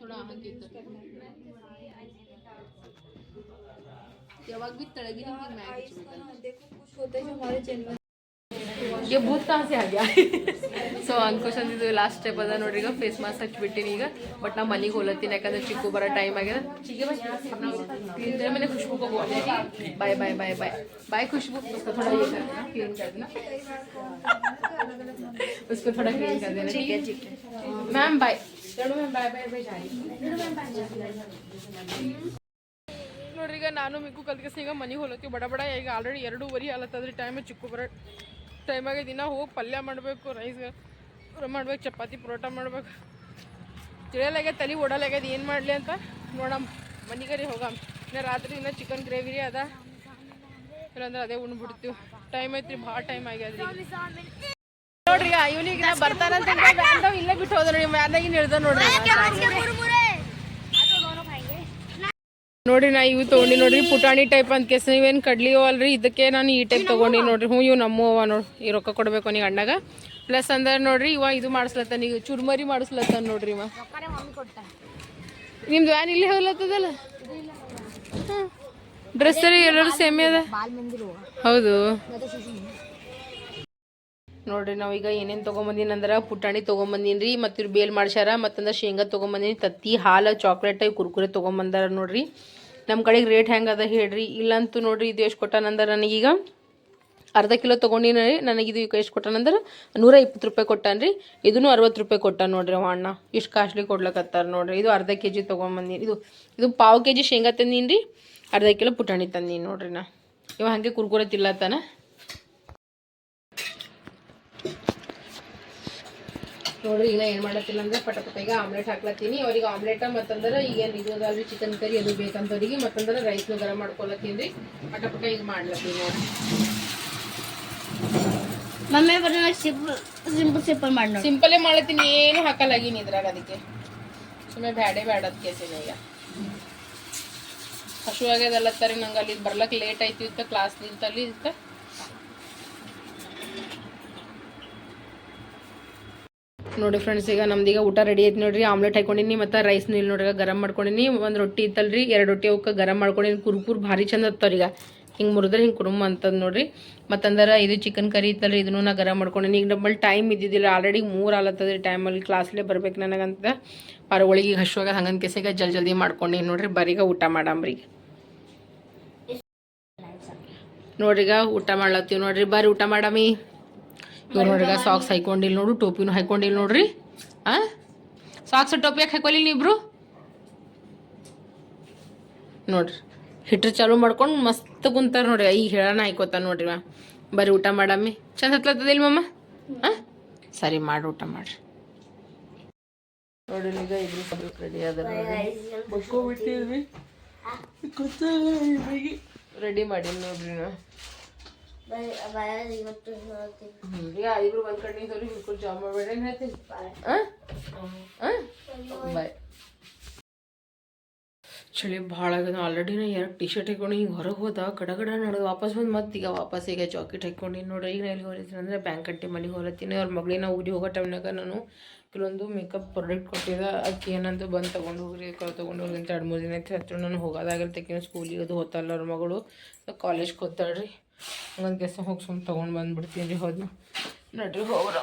थोड़ा ಈಗ ನಾನು ಏನು ಮಾಡ್ತೀನಿ ಅಂದ್ರೆ ಈಗ ಫೇಸ್ ಪ್ಯಾಕ್ ಹಚ್ಚಲಾಗ್ತೀನಿ ನೋಡ್ರಿ ಈಗ ಸೊ ಬಾರಿ ಹಚ್ಚ ಫೇಸ್ ಪ್ಯಾಕ್ ಇದು ಥೋಡಾ ಹಾಕಿತ್ತು ಯಾವಾಗ भी ತಳಗಿನ ಹಿಂಗೆ ಮ್ಯಾಗ್ ಹಚ್ಬೇಕಂತ ये भूत कहाँ से आ गया ಸೊ ಅಂಕುಶ್ ಅಂದಿದ್ದು ಲಾಸ್ಟ್ ಸ್ಟೆಪ್ ಅದ ನೋಡ್ರಿ ಈಗ ಫೇಸ್ ಮಾಸ್ಕ್ ಹಚ್ಬಿಟ್ಟಿನಿ ಈಗ ಬಟ್ ನಾ ಮನೆಗೆ ಹೋಲತ್ತೀನಿ ಯಾಕಂದ್ರೆ ಚಿಕ್ಕು ಬರೋ ಟೈಮ್ ಆಗ್ಯದ ठीक है भाई अपना क्लीन कर मैंने खुशबू को बोला bye bye bye bye bye Khushboo उसको थोड़ा ये कर देना क्लीन कर देना उसको थोड़ा क्लीन कर देना ठीक है ठीक है मैम बाय चलो मैम बाय बाय बाय जा रही ನೋಡ್ರಿ ಈಗ ನಾನು ಮಿಕ್ಕು ಕಲ್ತ್ಕಸಿ ಈಗ ಮನೆಗೆ ಹೋಲತ್ತೀವಿ ಬಡ ಬಡ ಈಗ ಆಲ್ರೆಡಿ ಎರಡೂವರೆ ಆಲತ್ತದ್ರಿ ಟೈಮ್ ಚಿಕ್ಕು ಬರ ಟೈಮ್ ಆಗಿ ದಿನ ಹೋಗಿ ಪಲ್ಯ ಮಾಡಬೇಕು ರೈಸ್ ಮಾಡ್ಬೇಕು, ಚಪಾತಿ ಪರೋಟ ಮಾಡ್ಬೇಕು. ತಿಳಿಯಲಾಗ್ಯದ ತಲೆ ಓಡಲಾಗ್ಯದ, ಏನು ಮಾಡಲಿ ಅಂತ ನೋಡಮ್. ಮನೆಗರಿ ಹೋಗಮ್. ಇನ್ನು ರಾತ್ರಿ ಇನ್ನ ಚಿಕನ್ ಗ್ರೇವಿ ರೀ ಅದ. ಇಲ್ಲಾಂದ್ರೆ ಅದೇ ಉಣ್ಬಿಡ್ತೀವಿ. ಟೈಮ್ ಐತ್ರಿ, ಭಾಳ ಟೈಮ್ ಆಗ್ಯದ್ರಿ. ನೋಡ್ರಿ ಇವನಿಗೆ ಬರ್ತಾನಂತ ಇಲ್ಲೇ ಬಿಟ್ಟು ಹೋದ್ರಿ ಮ್ಯಾಲಾಗಿ ಇಳ್ದ ನೋಡ್ರಿ. ನೋಡ್ರಿ ನಾ ಇವು ತೊಗೊಂಡಿ ನೋಡ್ರಿ, ಪುಟಾಣಿ ಟೈಪ್ ಅಂತ ಕೇಸ್, ನೀವೇನು ಕಡ್ಲಿಯೋ ಅಲ್ರಿ, ಇದಕ್ಕೆ ನಾನು ಈ ಟೈಪ್ ತೊಗೊಂಡಿ ನೋಡ್ರಿ. ಹ್ಞೂ, ಇವು ನಮ್ಮ ಅವ ನೋಡಿ, ಈ ರೊಕ್ಕ ಕೊಡ್ಬೇಕು ನೀವು ಅಣ್ಣಗ. ಪ್ಲಸ್ ಅಂದ್ರೆ ನೋಡ್ರಿ, ಇವ ಇದು ಮಾಡಿಸ್ಲತ್ತಾನ ಈಗ ಚುರ್ಮರಿ ಮಾಡಿಸ್ಲತ್ತಾನ ನೋಡ್ರಿ ಇವ. ನಿಮ್ದು ವ್ಯಾನ್ ಇಲ್ಲಿ ಹೋಗ್ಲತ್ತದಲ್ಲ? ಡ್ರೆಸ್ ಎಲ್ಲರೂ ಸೇಮ್ ಅದ? ಹೌದು. ನೋಡ್ರಿ ನಾವೀಗ ಏನೇನು ತೊಗೊಂಬಂದಿನಿ ಅಂದ್ರೆ, ಪುಟಾಣಿ ತೊಗೊಂಬಂದಿನಿ ರೀ ಮತ್ತು ಬೇಲ್ ಮಾಡ್ಸ್ಯಾರ, ಮತ್ತಂದ್ರೆ ಶೇಂಗಾ ತೊಗೊಂಬಂದಿನಿ, ತತ್ತಿ, ಹಾಲು ಚಾಕ್ಲೇಟ್ ಕುರ್ಕುರೆ ತೊಗೊಂಬಂದಾರ ನೋಡ್ರಿ. ನಮ್ಮ ಕಡೆಗೆ ರೇಟ್ ಹೆಂಗೆ ಅದ ಹೇಳ್ರಿ. ಇಲ್ಲಂತೂ ನೋಡ್ರಿ ಇದು ಎಷ್ಟು ಕೊಟ್ಟಾನಂದ್ರೆ ನನಗೀಗ ಅರ್ಧ ಕಿಲೋ ತೊಗೊಂಡಿನ ನನಗೆ ಇದು ಎಷ್ಟು ಕೊಟ್ಟಾನಂದ್ರೆ ನೂರ ಇಪ್ಪತ್ತು ರೂಪಾಯಿ ಕೊಟ್ಟಾನ ರೀ. ಇದೂ ಅರವತ್ತು ರೂಪಾಯಿ ಕೊಟ್ಟಾನ ನೋಡ್ರಿ ಅವ ಅಣ್ಣ. ಇಷ್ಟು ಕಾಸ್ಟ್ಲಿ ಕೊಡ್ಲಕತ್ತಾರ ನೋಡ್ರಿ. ಇದು ಅರ್ಧ ಕೆ ಜಿ ತೊಗೊಂಬಂದಿನಿ. ಇದು ಇದು ಪಾವು ಕೆ ಜಿ ಶೇಂಗಾ ತಂದೀನಿ ರೀ ಅರ್ಧ ಕಿಲೋ ಪುಟಾಣಿ ತಂದೀನಿ ನೋಡ್ರಿ ನಾ. ಇವ ಹಾಗೆ ಕುರ್ಕುರೆ ತಿಲ್ಲತ್ತಾನ ನೋಡ್ರಿ ಈಗ ಏನ್ ಮಾಡತ್ತಿಲ್ಲ ಅಂದ್ರೆ ಪಟ ಆಮ್ಲೆಟ್ ಹಾಕ್ಲತ್ತೀನಿ. ಅವ್ರಿಗೆ ಆಮ್ಲೆಟ್ ಮತ್ತಂದ್ರೆ ಈಗ ಏನು ಚಿಕನ್ ಕರಿ ಅದು ಬೇಕಂತವ್ರಿಗೆ ಮತ್ತಂದ್ರೆ ರೈಸ್ನ ಗರಂ ಮಾಡ್ಕೊಳತ್ತೀನಿ ರೀ ಪಟ ಪಟ ಈಗ ಮಾಡ್ಲತ್ತೀನಿ ನೋಡ್ರಿ. ಬರೋಣ ಸಿಂಪಲ್ ಸಿಂಪಲ್ ಮಾಡ್ಲತ್ತೀನಿ ಏನು ಹಾಕಲಾಗೀನಿ ಇದ್ರಾಗ ಅದಕ್ಕೆ. ಸುಮ್ಮನೆ ಬ್ಯಾಡೇ ಬ್ಯಾಡ ಕೇಸಿನ ಈಗ. ಹಶು ಆಗ್ಯದಲ್ಲ ನಂಗೆ ಅಲ್ಲಿ ಬರ್ಲಕ್ ಲೇಟ್ ಆಯ್ತು ಇತ್ತ ಕ್ಲಾಸ್ಲಿಂತ ಅಲ್ಲಿ ಇತ್ತ ನೋಡಿ ಫ್ರೆಂಡ್ಸ್ ಈಗ ನಮ್ದೀಗ ಊಟ ರೆಡಿ ಐತಿ ನೋಡ್ರಿ. ಆಮ್ಲೆಟ್ ಹಾಕೊಂಡಿನಿ ಮತ್ತು ರೈಸ್ ನೀಲ್ ನೋಡ್ರಿ. ಗರಂ ಮಾಡ್ಕೊಂಡಿನಿ. ಒಂದು ರೊಟ್ಟಿ ಇತ್ತಲ್ರಿ. ಎರಡು ರೊಟ್ಟಿ ಅವಕ್ಕೆ ಗರಂ ಮಾಡ್ಕೊಂಡಿನಿ. ಕುರುಕುರು ಭಾರಿ ಚಂದ ಹತ್ತವ್ರಿ ಈಗ. ಹಿಂಗೆ ಮುರಿದ್ರೆ ಹಿಂಗೆ ಕುರುಮ್ ಅಂತದ್ ನೋಡ್ರಿ. ಮತ್ತಂದ್ರೆ ಇದು ಚಿಕನ್ ಕರಿ ಇತ್ತಲ್ರಿ. ಇದನ್ನು ನಾ ಗರಂ ಮಾಡ್ಕೊಂಡಿನಿ. ಈಗ ನಮ್ಮಲ್ಲಿ ಟೈಮ್ ಇದ್ದಿದ್ದಿಲ್ಲ. ಆಲ್ರೆಡಿ ಮೂರು ಆಲತ್ತದ್ರಿ ಟೈಮಲ್ಲಿ ಕ್ಲಾಸ್ಲೇ ಬರ್ಬೇಕು ನನಗಂತ. ಪಾರ ಒಳಗೆ ಹಶ್ವಾಗ ಹಂಗನ್ ಕೆಸಿಗೆ ಜಲ್ ಜಲ್ದಿ ಮಾಡ್ಕೊಂಡು ನೋಡ್ರಿ. ಬರೀಗ ಊಟ ಮಾಡಾಮ್ರಿ ಈಗ. ನೋಡ್ರಿಗ ಊಟ ಮಾಡ್ಲತ್ತೀವಿ ನೋಡ್ರಿ. ಬರ್ರಿ ಊಟ ಮಾಡಾಮಿ. ಇವ್ ನೋಡ್ರಿ ಸಾಕ್ಸ್ ಹಾಕೊಂಡಿಲ್ಲ ನೋಡು, ಟೋಪಿನೂ ಹಾಕೊಂಡಿಲ್ಲ ನೋಡ್ರಿ. ಆ? ಸಾಕ್ಸ್ ಟೋಪಿ ಯಾಕೆ ಹಾಕೊಲಿಲ್ಲ ಇಬ್ರು ನೋಡ್ರಿ, ಹಿಟ್ರು ಚಾಲು ಮಾಡ್ಕೊಂಡು ಮಸ್ತ್ ಕುಂತಾರ ನೋಡ್ರಿ. ಈಗ ಹೇಳೋಣ ಹಾಕೋತಾರ ನೋಡ್ರಿ ಮ್ಯಾಮ್ ಬರ್ರಿ ಊಟ ಮಾಡಮ್ಮಿ. ಚಂದ ಹತ್ಲತ್ತದಿಲ್ಲ ಮಮ್ಮ ಆ? ಸರಿ ಮಾಡಿ ಊಟ ಮಾಡ್ರಿ. ನೋಡ್ರಿ ಈಗ ಇಬ್ರು ರೆಡಿ ರೆಡಿ ಮಾಡಿ ನೋಡ್ರಿ. ನಾ ಇಬ್ರು ಒಂದ್ ಕಡೆ ನಿಂತವ್ರಿ ಬಿಲ್ಕುಲ್ ಜಾಬ್ ಮಾಡ್ಬೇಡ ಏನ್ ಹೇಳ್ತೀನಿ ಬಾಯ್. ಚಳಿ ಭಾಳ ಆಗ್ಯದ ಆಲ್ರೆಡಿ ನಾ ಎರಡು ಟಿ ಶರ್ಟ್ ಹಾಕೊಂಡು ಹಿಂಗೆ ಹೊರಗೆ ಹೋದ ಕಡಗಡ ಗಡ ನಡೆದು ವಾಪಸ್ ಬಂದು ಮತ್ತೆ ಈಗ ವಾಪಸ್ ಈಗ ಜಾಕೆಟ್ ಹಾಕೊಂಡು. ನೋಡ್ರಿ ಈಗ ಎಲ್ಲಿ ಹೋಗ್ಲತ್ತೀನಿ ಅಂದರೆ ಬ್ಯಾಂಕ್ ಕಟ್ಟಿ ಮನೆಗೆ ಹೋಲತ್ತೀನಿ ಅವ್ರ ಮಗಳಿನ ಊರಿಗೆ ಹೋಗೋ ಟೈಮ್ನಾಗ ನಾನು ಕೆಲವೊಂದು ಮೇಕಪ್ ಪ್ರಾಡಕ್ಟ್ ಕೊಟ್ಟಿದ್ದೆ ಅದಕ್ಕೆ ಏನಂತ ಬಂದು ತೊಗೊಂಡು ಹೋಗ್ರಿ ತೊಗೊಂಡು ಹೋಗ್ರಿ ಅಂತ ಎರಡು ಮೂರು ದಿನ ಆಯ್ತು. ಹತ್ರ ನಾನು ಹೋಗೋದಾಗಿರ್ತಕ್ಕೆ ಸ್ಕೂಲಿಗೆ ಅದು ಹೋತಲ್ಲ ಅವ್ರ ಮಗಳು. ಕಾಲೇಜ್ಗೆ ಹೋಗ್ತಾಳ್ರಿ ಹಂಗಂತ ಕೆಸ ಹೋಗಿ ಸುಮ್ಮನೆ ತೊಗೊಂಡು ಬಂದ್ಬಿಡ್ತೀನಿ ರೀ ಹೋದ್ನು ನೋಡಿರಿ ಹೋಗ್ರ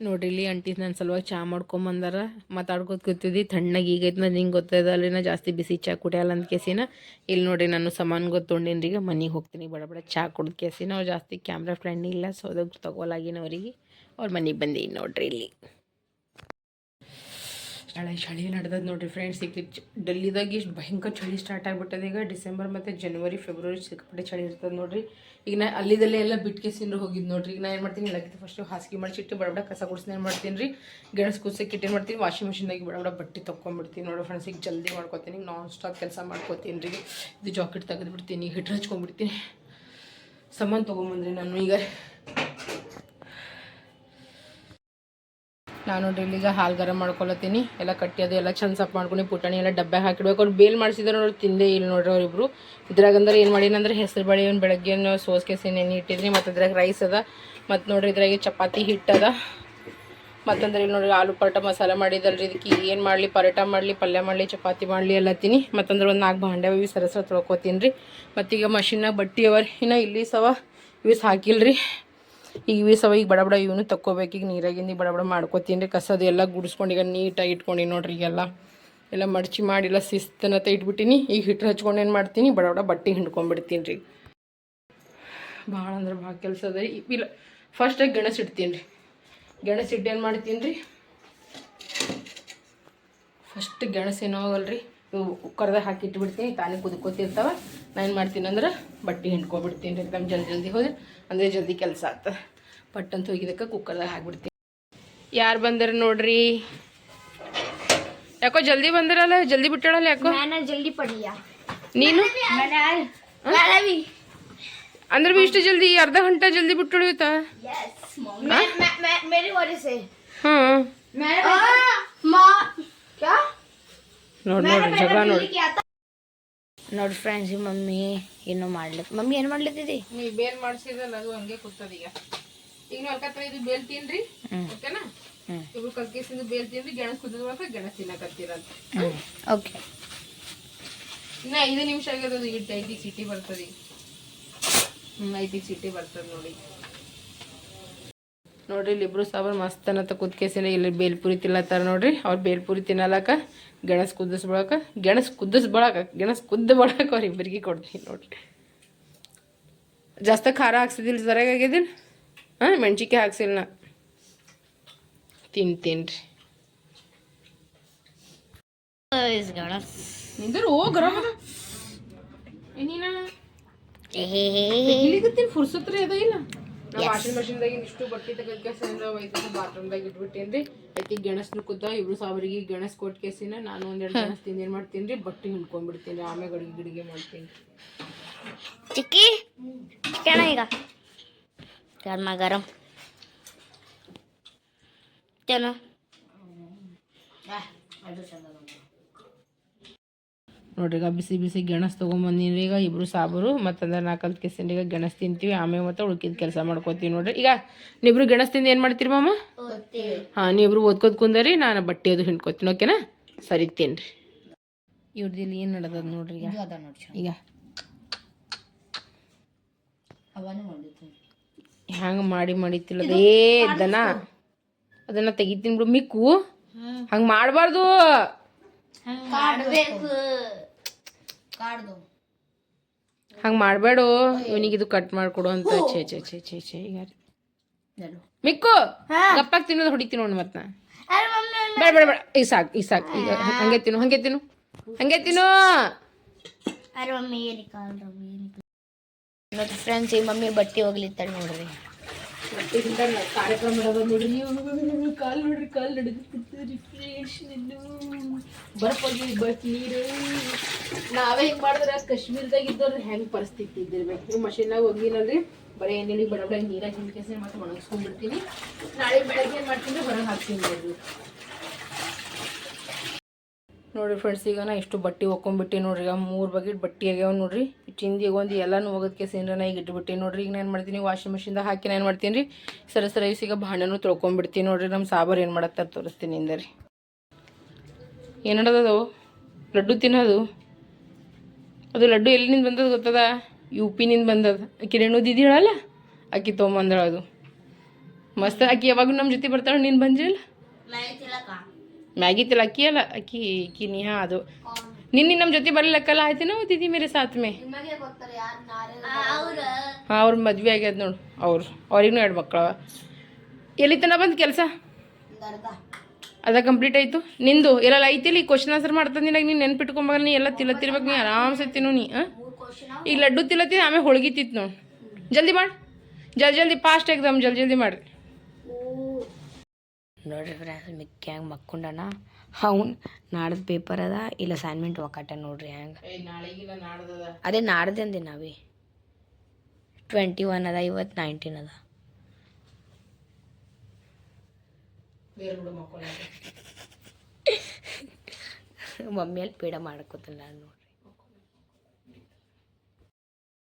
ನೋಡ್ರಿ ಇಲ್ಲಿ ಅಂಟಿ ನನ್ನ ಸಲುವಾಗಿ ಚಹಾ ಮಾಡ್ಕೊಂಬಂದಾರ ಮಾತಾಡ್ಕೊತ ಕೂತಿದ್ದಿ ತಣ್ಣಗೆ ಈಗೈತೆ ನಾನು ಹಿಂಗೆ ಗೊತ್ತದಲ್ರಿ ನಾ ಜಾಸ್ತಿ ಬಿಸಿ ಚಾ ಕುಡಿಯಲ್ಲ ಅಂತ ಕೇಸಿನ. ಇಲ್ಲಿ ನೋಡಿ ನಾನು ಸಾಮಾನು ಗೊತ್ತೊಂಡೇನಿ ಈಗ ಮನೆಗೆ ಹೋಗ್ತೀನಿ ಬಡ ಬಡ ಚಾ ಕುಡ್ದು ಕೇಸಿನ. ಅವ್ರು ಜಾಸ್ತಿ ಕ್ಯಾಮ್ರಾ ಫ್ರೆಂಡ್ ಇಲ್ಲ ಸೊ ಅದಕ್ಕೆ ತಗೋಲಾಗಿನ ಅವರಿಗೆ. ಅವ್ರ ಮನೆಗೆ ಬಂದೀನಿ ನೋಡ್ರಿ ಇಲ್ಲಿ. ಚಳಿ ಚಳಿ ನಡೆದದ್ ನೋಡಿರಿ ಫ್ರೆಂಡ್ಸ್ ಈಗ ಡೆಲ್ಲಿದಾಗ ಇಷ್ಟು ಭಯಂಕರ ಚಳಿ ಸ್ಟಾರ್ಟ್ ಆಗಿಬಿಟ್ಟದೆ ಈಗ. ಡಿಸೆಂಬರ್ ಮತ್ತು ಜನವರಿ, ಫೆಬ್ರವರಿ ಸಿಕ್ಕಾಪಟ್ಟೆ ಚಳಿ ಇರ್ತದೆ ನೋಡಿರಿ. ಈಗ ನಾ ಅಲ್ಲಿದಲ್ಲೇ ಎಲ್ಲ ಬಿಟ್ಕೆಸಿಂದ್ರ ಹೋಗಿದ್ದು ನೋಡ್ರಿ. ಈಗ ನಾ ಏನು ಮಾಡ್ತೀನಿ ಇಲ್ಲಕ್ಕಿಂತ ಫಸ್ಟು ಹಾಸಿಗೆ ಮಾಡಿಸಿಟ್ಟು ಬಡಬಡ ಕಸ ಗುಡಿಸಿ ಏನು ಮಾಡ್ತೀನಿ ರೀ? ಗೆಣಸು ಕುದಿಸಕ್ಕೆ ಏನು ಮಾಡ್ತೀನಿ ವಾಷಿಂಗ್ ಮಿಷಿನ್ದಾಗಿ ಬಡಬಡ ಬಟ್ಟೆ ತೊಗೊಂಡ್ಬಿಡ್ತೀನಿ ನೋಡಿ ಫ್ರೆಂಡ್ಸ್ ಈಗ ಜಲ್ದಿ ಮಾಡ್ಕೊತೀನಿ ನಾನ್ ಸ್ಟಾಪ್ ಕೆಲಸ ಮಾಡ್ಕೊತೀನಿ ರೀ. ಇದು ಜಾಕೆಟ್ ತೆಗೆದ್ಬಿಡ್ತೀನಿ ಹಿಟ್ರ್ ಹಚ್ಕೊಂಡ್ಬಿಡ್ತೀನಿ ಸಾಮಾನು ತೊಗೊಂಬಂದ್ರಿ ನಾನು ಈಗ. ನಾನು ನೋಡ್ರಿ ಈಗ ಹಾಲು ಗರಂ ಮಾಡ್ಕೊಳತ್ತೀನಿ. ಎಲ್ಲ ಕಟ್ಟಿ ಅದು ಎಲ್ಲ ಚಂದ ಸಪ್ ಮಾಡ್ಕೊಂಡು ಪುಟಾಣಿ ಎಲ್ಲ ಡಬ್ಬೆ ಹಾಕಿಡ್ಬೇಕು. ಅವ್ರು ಬೇಲ್ ಮಾಡಿಸಿದ್ರೆ ನೋಡ್ರಿ ತಿಂದೇ ಇಲ್ಲ ನೋಡ್ರಿ ಅವ್ರಿಬ್ರು ಇದ್ರಾಗಂದ್ರೆ ಏನು ಮಾಡೀನಂದ್ರೆ ಹೆಸರು ಬೇಳೆ ಏನು ಬೆಳಗ್ಗೆ ಸೋಸ್ಕೇಸಿ ನೆನೆ ಇಟ್ಟಿದ್ರಿ, ಮತ್ತು ಇದ್ರಾಗ ರೈಸ್ ಅದ. ಮತ್ತು ನೋಡ್ರಿ ಇದ್ರಾಗೆ ಚಪಾತಿ ಹಿಟ್ಟದ ಮತ್ತಂದ್ರೆ ಇಲ್ಲಿ ನೋಡ್ರಿ ಆಲೂ ಪರೋಟ ಮಸಾಲ ಮಾಡಿದಲ್ರಿ. ಇದಕ್ಕೆ ಏನು ಮಾಡಲಿ, ಪರೋಟ ಮಾಡಲಿ, ಪಲ್ಯ ಮಾಡಲಿ, ಚಪಾತಿ ಮಾಡಲಿ ತಿನ್ನಿ. ಮತ್ತಂದ್ರೆ ಒಂದು ನಾಲ್ಕು ಭಾಂಡೆ ಇವು ಸರಸ ತೊಳ್ಕೊತೀನಿ ರೀ ಮತ್ತೀಗ ಮಷಿನ್ನಾಗ ಬಟ್ಟೆ ಅವರ್. ಇನ್ನು ಇಲ್ಲಿ ಸವ ಇವಿಸ್ ಹಾಕಿಲ್ರಿ ಈಗ ಇವಿ ಸವ ಈಗ ಬಡ ಬಡ ಇವನು ತಕ್ಕೋಬೇಕು, ಈಗ ನೀರಾಗಿಂದ ಬಡ ಬಡ ಮಾಡ್ಕೊತೀನಿ. ರೀ ಕಸದು ಎಲ್ಲ ಗುಡಿಸ್ಕೊಂಡು, ಈಗ ನೀಟಾಗಿ ಇಟ್ಕೊಂಡು ನೋಡ್ರಿ ಈಗೆಲ್ಲ. ಎಲ್ಲ ಮಡಚಿ ಮಾಡಿ, ಎಲ್ಲ ಶಿಸ್ತನತ ಇಟ್ಬಿಟ್ಟಿನಿ ಈಗ ಹಿಟ್ಟು ಹಚ್ಕೊಂಡು ಏನು ಮಾಡ್ತೀನಿ? ಬಡ ಬಡ ಬಟ್ಟೆ ಹಿಂಡ್ಕೊಂಡ್ಬಿಡ್ತೀನಿ ರೀ ಭಾಳ ಅಂದ್ರೆ ಭಾಳ ಕೆಲಸ ಅದ. ರೀ ಇಲ್ಲ ಫಸ್ಟಾಗಿ ಗೆಣಸು ಇಡ್ತೀನಿ ರೀ ಗೆಣಸು ಇಟ್ಟು ಏನು ಮಾಡ್ತೀನಿ ರೀ ಫಸ್ಟ್ ಗೆಣಸು ಏನೋ ಆಗಲ್ರಿ? कर्द हाकिबिड़ती ताने कदकोतिरतव नानेनमती बटे हिंडकोबिड़ती एकदम जल जल्दी हूँ अंदर जल्दी केस आते पटंत हो कुरदे हाँबिड़ती यार बंद नोड़ी याको जल्दी बंदर जल्दी बिटाड़ल याको जल्दी पड़ी अंदर भी इश जल्दी अर्ध घंटा जल्दी बिटड़ी हाँ मैं क्या ನೋಡಿ ನೋಡಿ ಜಗ ನೋಡಿ. ನೋಡಿ ಫ್ರೆಂಡ್ಸ್ ಈ ಮಮ್ಮಿ ಏನು ಮಾಡ್ಲಿ ಮಮ್ಮಿ ಏನು ಮಾಡ್ಲತ್ತಿದ್ದಿ ನೀ ಬೇಲ್ ಮಾಡ್ಸಿದ್ರಲ್ಲ ಅದು ಹಂಗೆ ಕೂತದ ಈಗ. ಈಗ ನೀವು ಅಲ್ಕತ್ರ ಇದು ಬೇಲ್ ತಿನ್ರಿ ಓಕೆನಾ? ಇವು ಕಲ್ಕೇಸಿಂದ ಬೇಲ್ ತಿನ್ರಿ ಗೆಣಸ್ ಕುದಿದ ಒಳಗೆ ಗೆಣಸ್ ತಿನ್ನಕತ್ತೀರಂತ ಓಕೆ ಇನ್ನ ಐದು ನಿಮಿಷ ಆಗ್ಯದ ಅದು ಇಟ್ಟು ಐದಿಗೆ ಸಿಟಿ ಬರ್ತದೆ. ಹ್ಞೂ ಐದಿಗೆ ಸಿಟಿ ಬರ್ತದೆ ನೋಡಿ. ನೋಡ್ರಿ ಇಲ್ಲಿ ಇಬ್ರು ಸಾಬರ್ ಮಸ್ತ್ ಅನ್ನತ್ತ ಕುದ್ಕೇಸಿಂದ ಇಲ್ಲಿ ಬೇಲ್ಪುರಿ ತಿನ್ನತ್ತಾರ ನೋಡ್ರಿ. ಅವ್ರು ಬೇಲ್ಪುರಿ ತಿನ್ನಲಕ್ಕ ಗೆಣಸ್ ಕುದಿಸ್ಕೊಳಕ ಗೆಣಸ್ ಕುದಿಸ್ಕೊಳಕ ಗೆಣಸ್ ಕುದ್ದ ಬಳಕ ಅವ್ರ ಇಬ್ಬರಿಗೆ ಕೊಡ್ತೀನಿ ನೋಡ್ರಿ ಜಾಸ್ತಿ ಖಾರ ಹಾಕ್ಸಿದಿಲ್ಲ ಸರಿಯಾಗಿ ಆಗಿದಿಲ್ಲ ಹಾಂ ಮೆಣ್ಸಿಕಾಯಿ ಹಾಕ್ಸಿಲ್ಲ ನಾ ತಿಂತೀನಿ ನಿಂದ್ರು ಓ ಗರಂ ಅದ ಏನಿನ ಇಲ್ಲಿಗತ್ತೀನಿ ಫುರ್ಸತ್ರಿ ಅದ ಇಲ್ಲ ನಾ ವಾಷಿಂಗ್ ಮಷಿನ್ದಾಗ ಇಷ್ಟು ಬಟ್ಟೆ ತೆಗೆದ ಕೆಸಿಂದ ಒಯ್ದು ಬಾತ್ರೂಮ್ದಾಗ ಇಟ್ಬಿಟ್ಟೇನ್ರಿ ಐತಿ ಗೆಣಸ್ನು ಕುದ್ದ ಇಬ್ರು ಸಾವಿರಿಗೆ ಗೆಣಸ್ ಕೊಟ್ಟು ಕೇಸಿನ ನಾನು ಒಂದೆರಡು ಗೆಣಸ್ ತಿಂದು ಏನು ಮಾಡ್ತೀನಿ ರೀ ಬಟ್ಟೆ ಹಿಡ್ಕೊಂಡ್ಬಿಡ್ತೀನಿ ಆಮೇಲೆ ಅಡುಗೆ ಗಿಡಿಗೆ ಮಾಡ್ತೀನಿ ಚಿಕ್ಕಿ क्या ಈಗ. ಗರ್ಮ ಗರಂ. ಚಲೋ ನೋಡ್ರಿ ಈಗ ಬಿಸಿ ಬಿಸಿ ಗೆಣಸ್ ತೊಗೊಂಬಂದಿನಿ ಈಗ ಇಬ್ರು ಸಾಬರು ಮತ್ತಂದ್ರೆ ನಾಲ್ಕಲ್ತು ಕೆಸಿಂದ ಈಗ ಗೆಣಸು ತಿಂತೀವಿ. ಆಮೇಲೆ ಮತ್ತೆ ಉಳ್ಕಿದ ಕೆಲಸ ಮಾಡ್ಕೋತೀವಿ ನೋಡ್ರಿ. ಈಗ ನೀಬ್ರು ಗೆಣಸ್ ತಿಂದು ಏನು ಮಾಡ್ತೀರಿ ಮಾಮ? ಹಾಂ ನೀವಿಬ್ರು ಓದ್ಕೋದ್ ಕುಂದರಿ ನಾನು ಬಟ್ಟೆ ಅದು ಹಿಂಡ್ಕೋತೀನಿ ಓಕೆನಾ? ಸರಿ ತಿನ್ರಿ. ಇವ್ರದ್ದು ಏನು ನಡೆದದ ನೋಡ್ರಿ ಈಗ? ಈಗ. ಅವನು ಮಾಡಿ ಹ್ಯಾಂಗ ಮಾಡಿ ಮಾಡಿತಿಲ್ಲ ಏ ದನ. ಅದನ್ನ ತೆಗಿತೀನಿ ಬಿಡು ಮಿಕ್ಕು. ಹಂಗೆ ಮಾಡಬಾರ್ದು. ಕಾಡ್ದು. ಹಂಗೆ ಮಾಡಬೇಡು ಇವನಿಗೆ ಇದು ಕಟ್ ಮಾಡಿಕೊಡು ಅಂತ. ಛೇ ಛೇ ಛೇ ಛೇ ಛೇ ಈಗ ಮಿಕ್ಕು ಗಪ್ಪಾಗಿ ತಿನ್ನೋದು ಹೊಡಿತೀನಿ ನೋಡಿ ಮತ್ತೆ ಬೇಡ ಬೇಡ ಬೇಡ. ಈ ಸಾಕು ಈ ಸಾಕು. ಈಗ ಹಂಗೆ ತಿನ್ನು ಹಂಗೆ ತಿನ್ನು. ಹಂಗೆ ತಿನ್ನು. ಫ್ರೆಂಡ್ಸ್ ಈ ಮಮ್ಮಿ ಬಟ್ಟೆ ಹೋಗ್ಲಿತ್ತಾಳೆ ನೋಡ್ರಿ. ಕಾರ್ಯಕ್ರಮ ನೋಡ್ರಿ ಕಾಲ್ ನೋಡ್ರಿ, ಕಾಲ್ ರಿಫ್ರೆಶ್ ಬರ್ಪೋಗಿ ಬಟ್ ನೀರು. ನಾವೇ ಹಿಂಗೆ ಮಾಡಿದ್ರೆ ಕಾಶ್ಮೀರದಾಗ ಇದ್ದವ್ರು ಹೆಂಗೆ ಪರಿಸ್ಥಿತಿ ಇದ್ದಿರ್ಬೇಕು. ನೀವು ಮಷೀನಾಗ ಹೋಗಿನಲ್ರಿ, ಬರೀ ಏನಿಲ್ಲ ಬಡ ಬಡ ನೀರಾಗ ಹಿಂಗೆ ಮತ್ತೆ ಒಣಗಿಸ್ಕೊಂಡ್ಬಿಡ್ತೀನಿ. ನಾಳೆ ಬೆಳಗ್ಗೆ ಏನು ಮಾಡ್ತೀನಿ ಹೊರಗೆ ಹಾಕ್ತೀನಿ ನೋಡ್ರಿ ಫ್ರೆಂಡ್ಸ್ ಈಗ ನಾ ಇಷ್ಟು ಬಟ್ಟೆ ಒಕ್ಕೊಂಬಿಟ್ಟು ನೋಡ್ರಿ. ಈಗ ಮೂರು ಬಗೆಟ್ ಬಟ್ಟೆ ಆಗ್ಯಾವ ನೋಡ್ರಿ. ಚಿಂದಿ ಒಂದು ಎಲ್ಲಾನು ಒಗದ್ಕೆ ಸೇನ್ರ ನಾ ಈಗ ಇಟ್ಬಿಟ್ಟು ನೋಡ್ರಿ. ಈಗ ನಾನು ಮಾಡ್ತೀನಿ ವಾಷಿಂಗ್ ಮಿಷಿನ್ದಾಗ ಹಾಕಿ ನಾನು ಮಾಡ್ತೀನಿ ರೀ. ಸರ ಸರ ಈಗ ಬಾಣನೂ ತೊಳ್ಕೊಂಬಿಡ್ತೀನಿ ನೋಡ್ರಿ. ನಮ್ಮ ಸಾಬಾರು ಏನು ಮಾಡತ್ತಾರೆ ತೋರಿಸ್ತೀನಿ ಇಂದರಿ ಏನು ಏನಡದದು ಲಡ್ಡು ತಿನ್ನೋದು? ಅದು ಲಡ್ಡು ಎಲ್ಲಿನಿಂದ ಬಂದದ ಗೊತ್ತದ? ಯು ಪಿನಿಂದ ಬಂದದ. ಆಕಿ ರೇಣು ದಿದಿ ಹೇಳಲ್ಲ? ಆಕಿ ತೊಗೊಂಬಂದ್ರ ಅದು. ಮಸ್ತ್ ಆಕಿ ಯಾವಾಗ ನಮ್ಮ ಜೊತೆ ಬರ್ತಾಳೆ ನೀನು ಬಂದಿರಲ್ಲ? ಮ್ಯಾಗಿ ತಿಲ್ಲ ಅಕ್ಕಿ ಅಲ್ಲ ಅಕ್ಕಿ ಅಕ್ಕಿ ನೇಹಾ ಅದು. ನಿನ್ನೆ ನಮ್ಮ ಜೊತೆ ಬರ್ಲಿಲ್ಲಕ್ಕಲ್ಲ ಆಯ್ತು ನಾವು ದಿದಿ ಮೇರೆ ಸಾತ್ ಮೇ. ಹಾಂ ಅವ್ರ ಮದ್ವೆ ಆಗ್ಯದ ನೋಡು ಅವ್ರು ಅವ್ರಿಗೂ ಎರಡು ಮಕ್ಕಳವ ಎಲ್ಲಿ ತನ ಬಂದು ಕೆಲಸ? ಅದ ಕಂಪ್ಲೀಟ್ ಆಯ್ತು. ನಿಂದು ಎಲ್ಲ ಐತಿಲ್ಲ ಈ ಕ್ವಶನ್ ಆನ್ಸರ್ ಮಾಡ್ತಂದು ನಿನಗೆ ನೀನು ನೆನ್ಪಿಟ್ಕೊಂಬಾಗ ನೀ ಎಲ್ಲ ತಿಲ್ಲತ್ತಿರ್ಬೇಕು ನೀ ಆರಾಮ್ಸೆ ತಿನ್ನು ನೀ ಹಾಂ ಈಗ ಲಡ್ಡು ತಿಲ್ಲತ್ತಿ ಆಮೇಲೆ ಹೋಳ್ಗಿ ತಿತ್ತು ನೋಡು. ಜಲ್ದಿ ಮಾಡಿ. ಜಲ್ದಿ ಜಲ್ದಿ ಫಾಸ್ಟ್ ಎಕ್ಸಾಮ್ ಜಲ್ದಿ ಜಲ್ದಿ ಮಾಡಿರಿ. ನೋಡ್ರಿ ಫ್ರೆಂಡ್ಸ್ ಮಿಕ್ಕಿಯಾಗಿ ಹ್ಯಾಂಗೆ ಮಕ್ಕೊಂಡನ. ಅವ್ನು ನಾಡ್ದು ಪೇಪರ್ ಅದ ಇಲ್ಲ ಅಸೈನ್ಮೆಂಟ್ ಒಕ್ಕಟ ನೋಡ್ರಿ ಹ್ಯಾಂಗೆ ಅದೇ ನಾಡ್ದೆ ಅಂದಿ ನಾವೇ. ಟ್ವೆಂಟಿ ಒನ್ ಅದ ಇವತ್ತು ನೈನ್ಟೀನ್ ಅದ. ಮಮ್ಮಿಯಲ್ಲಿ ಪೀಡ ಮಾಡ್ಕೋತಿಲ್ಲ ನೋಡ್ರಿ.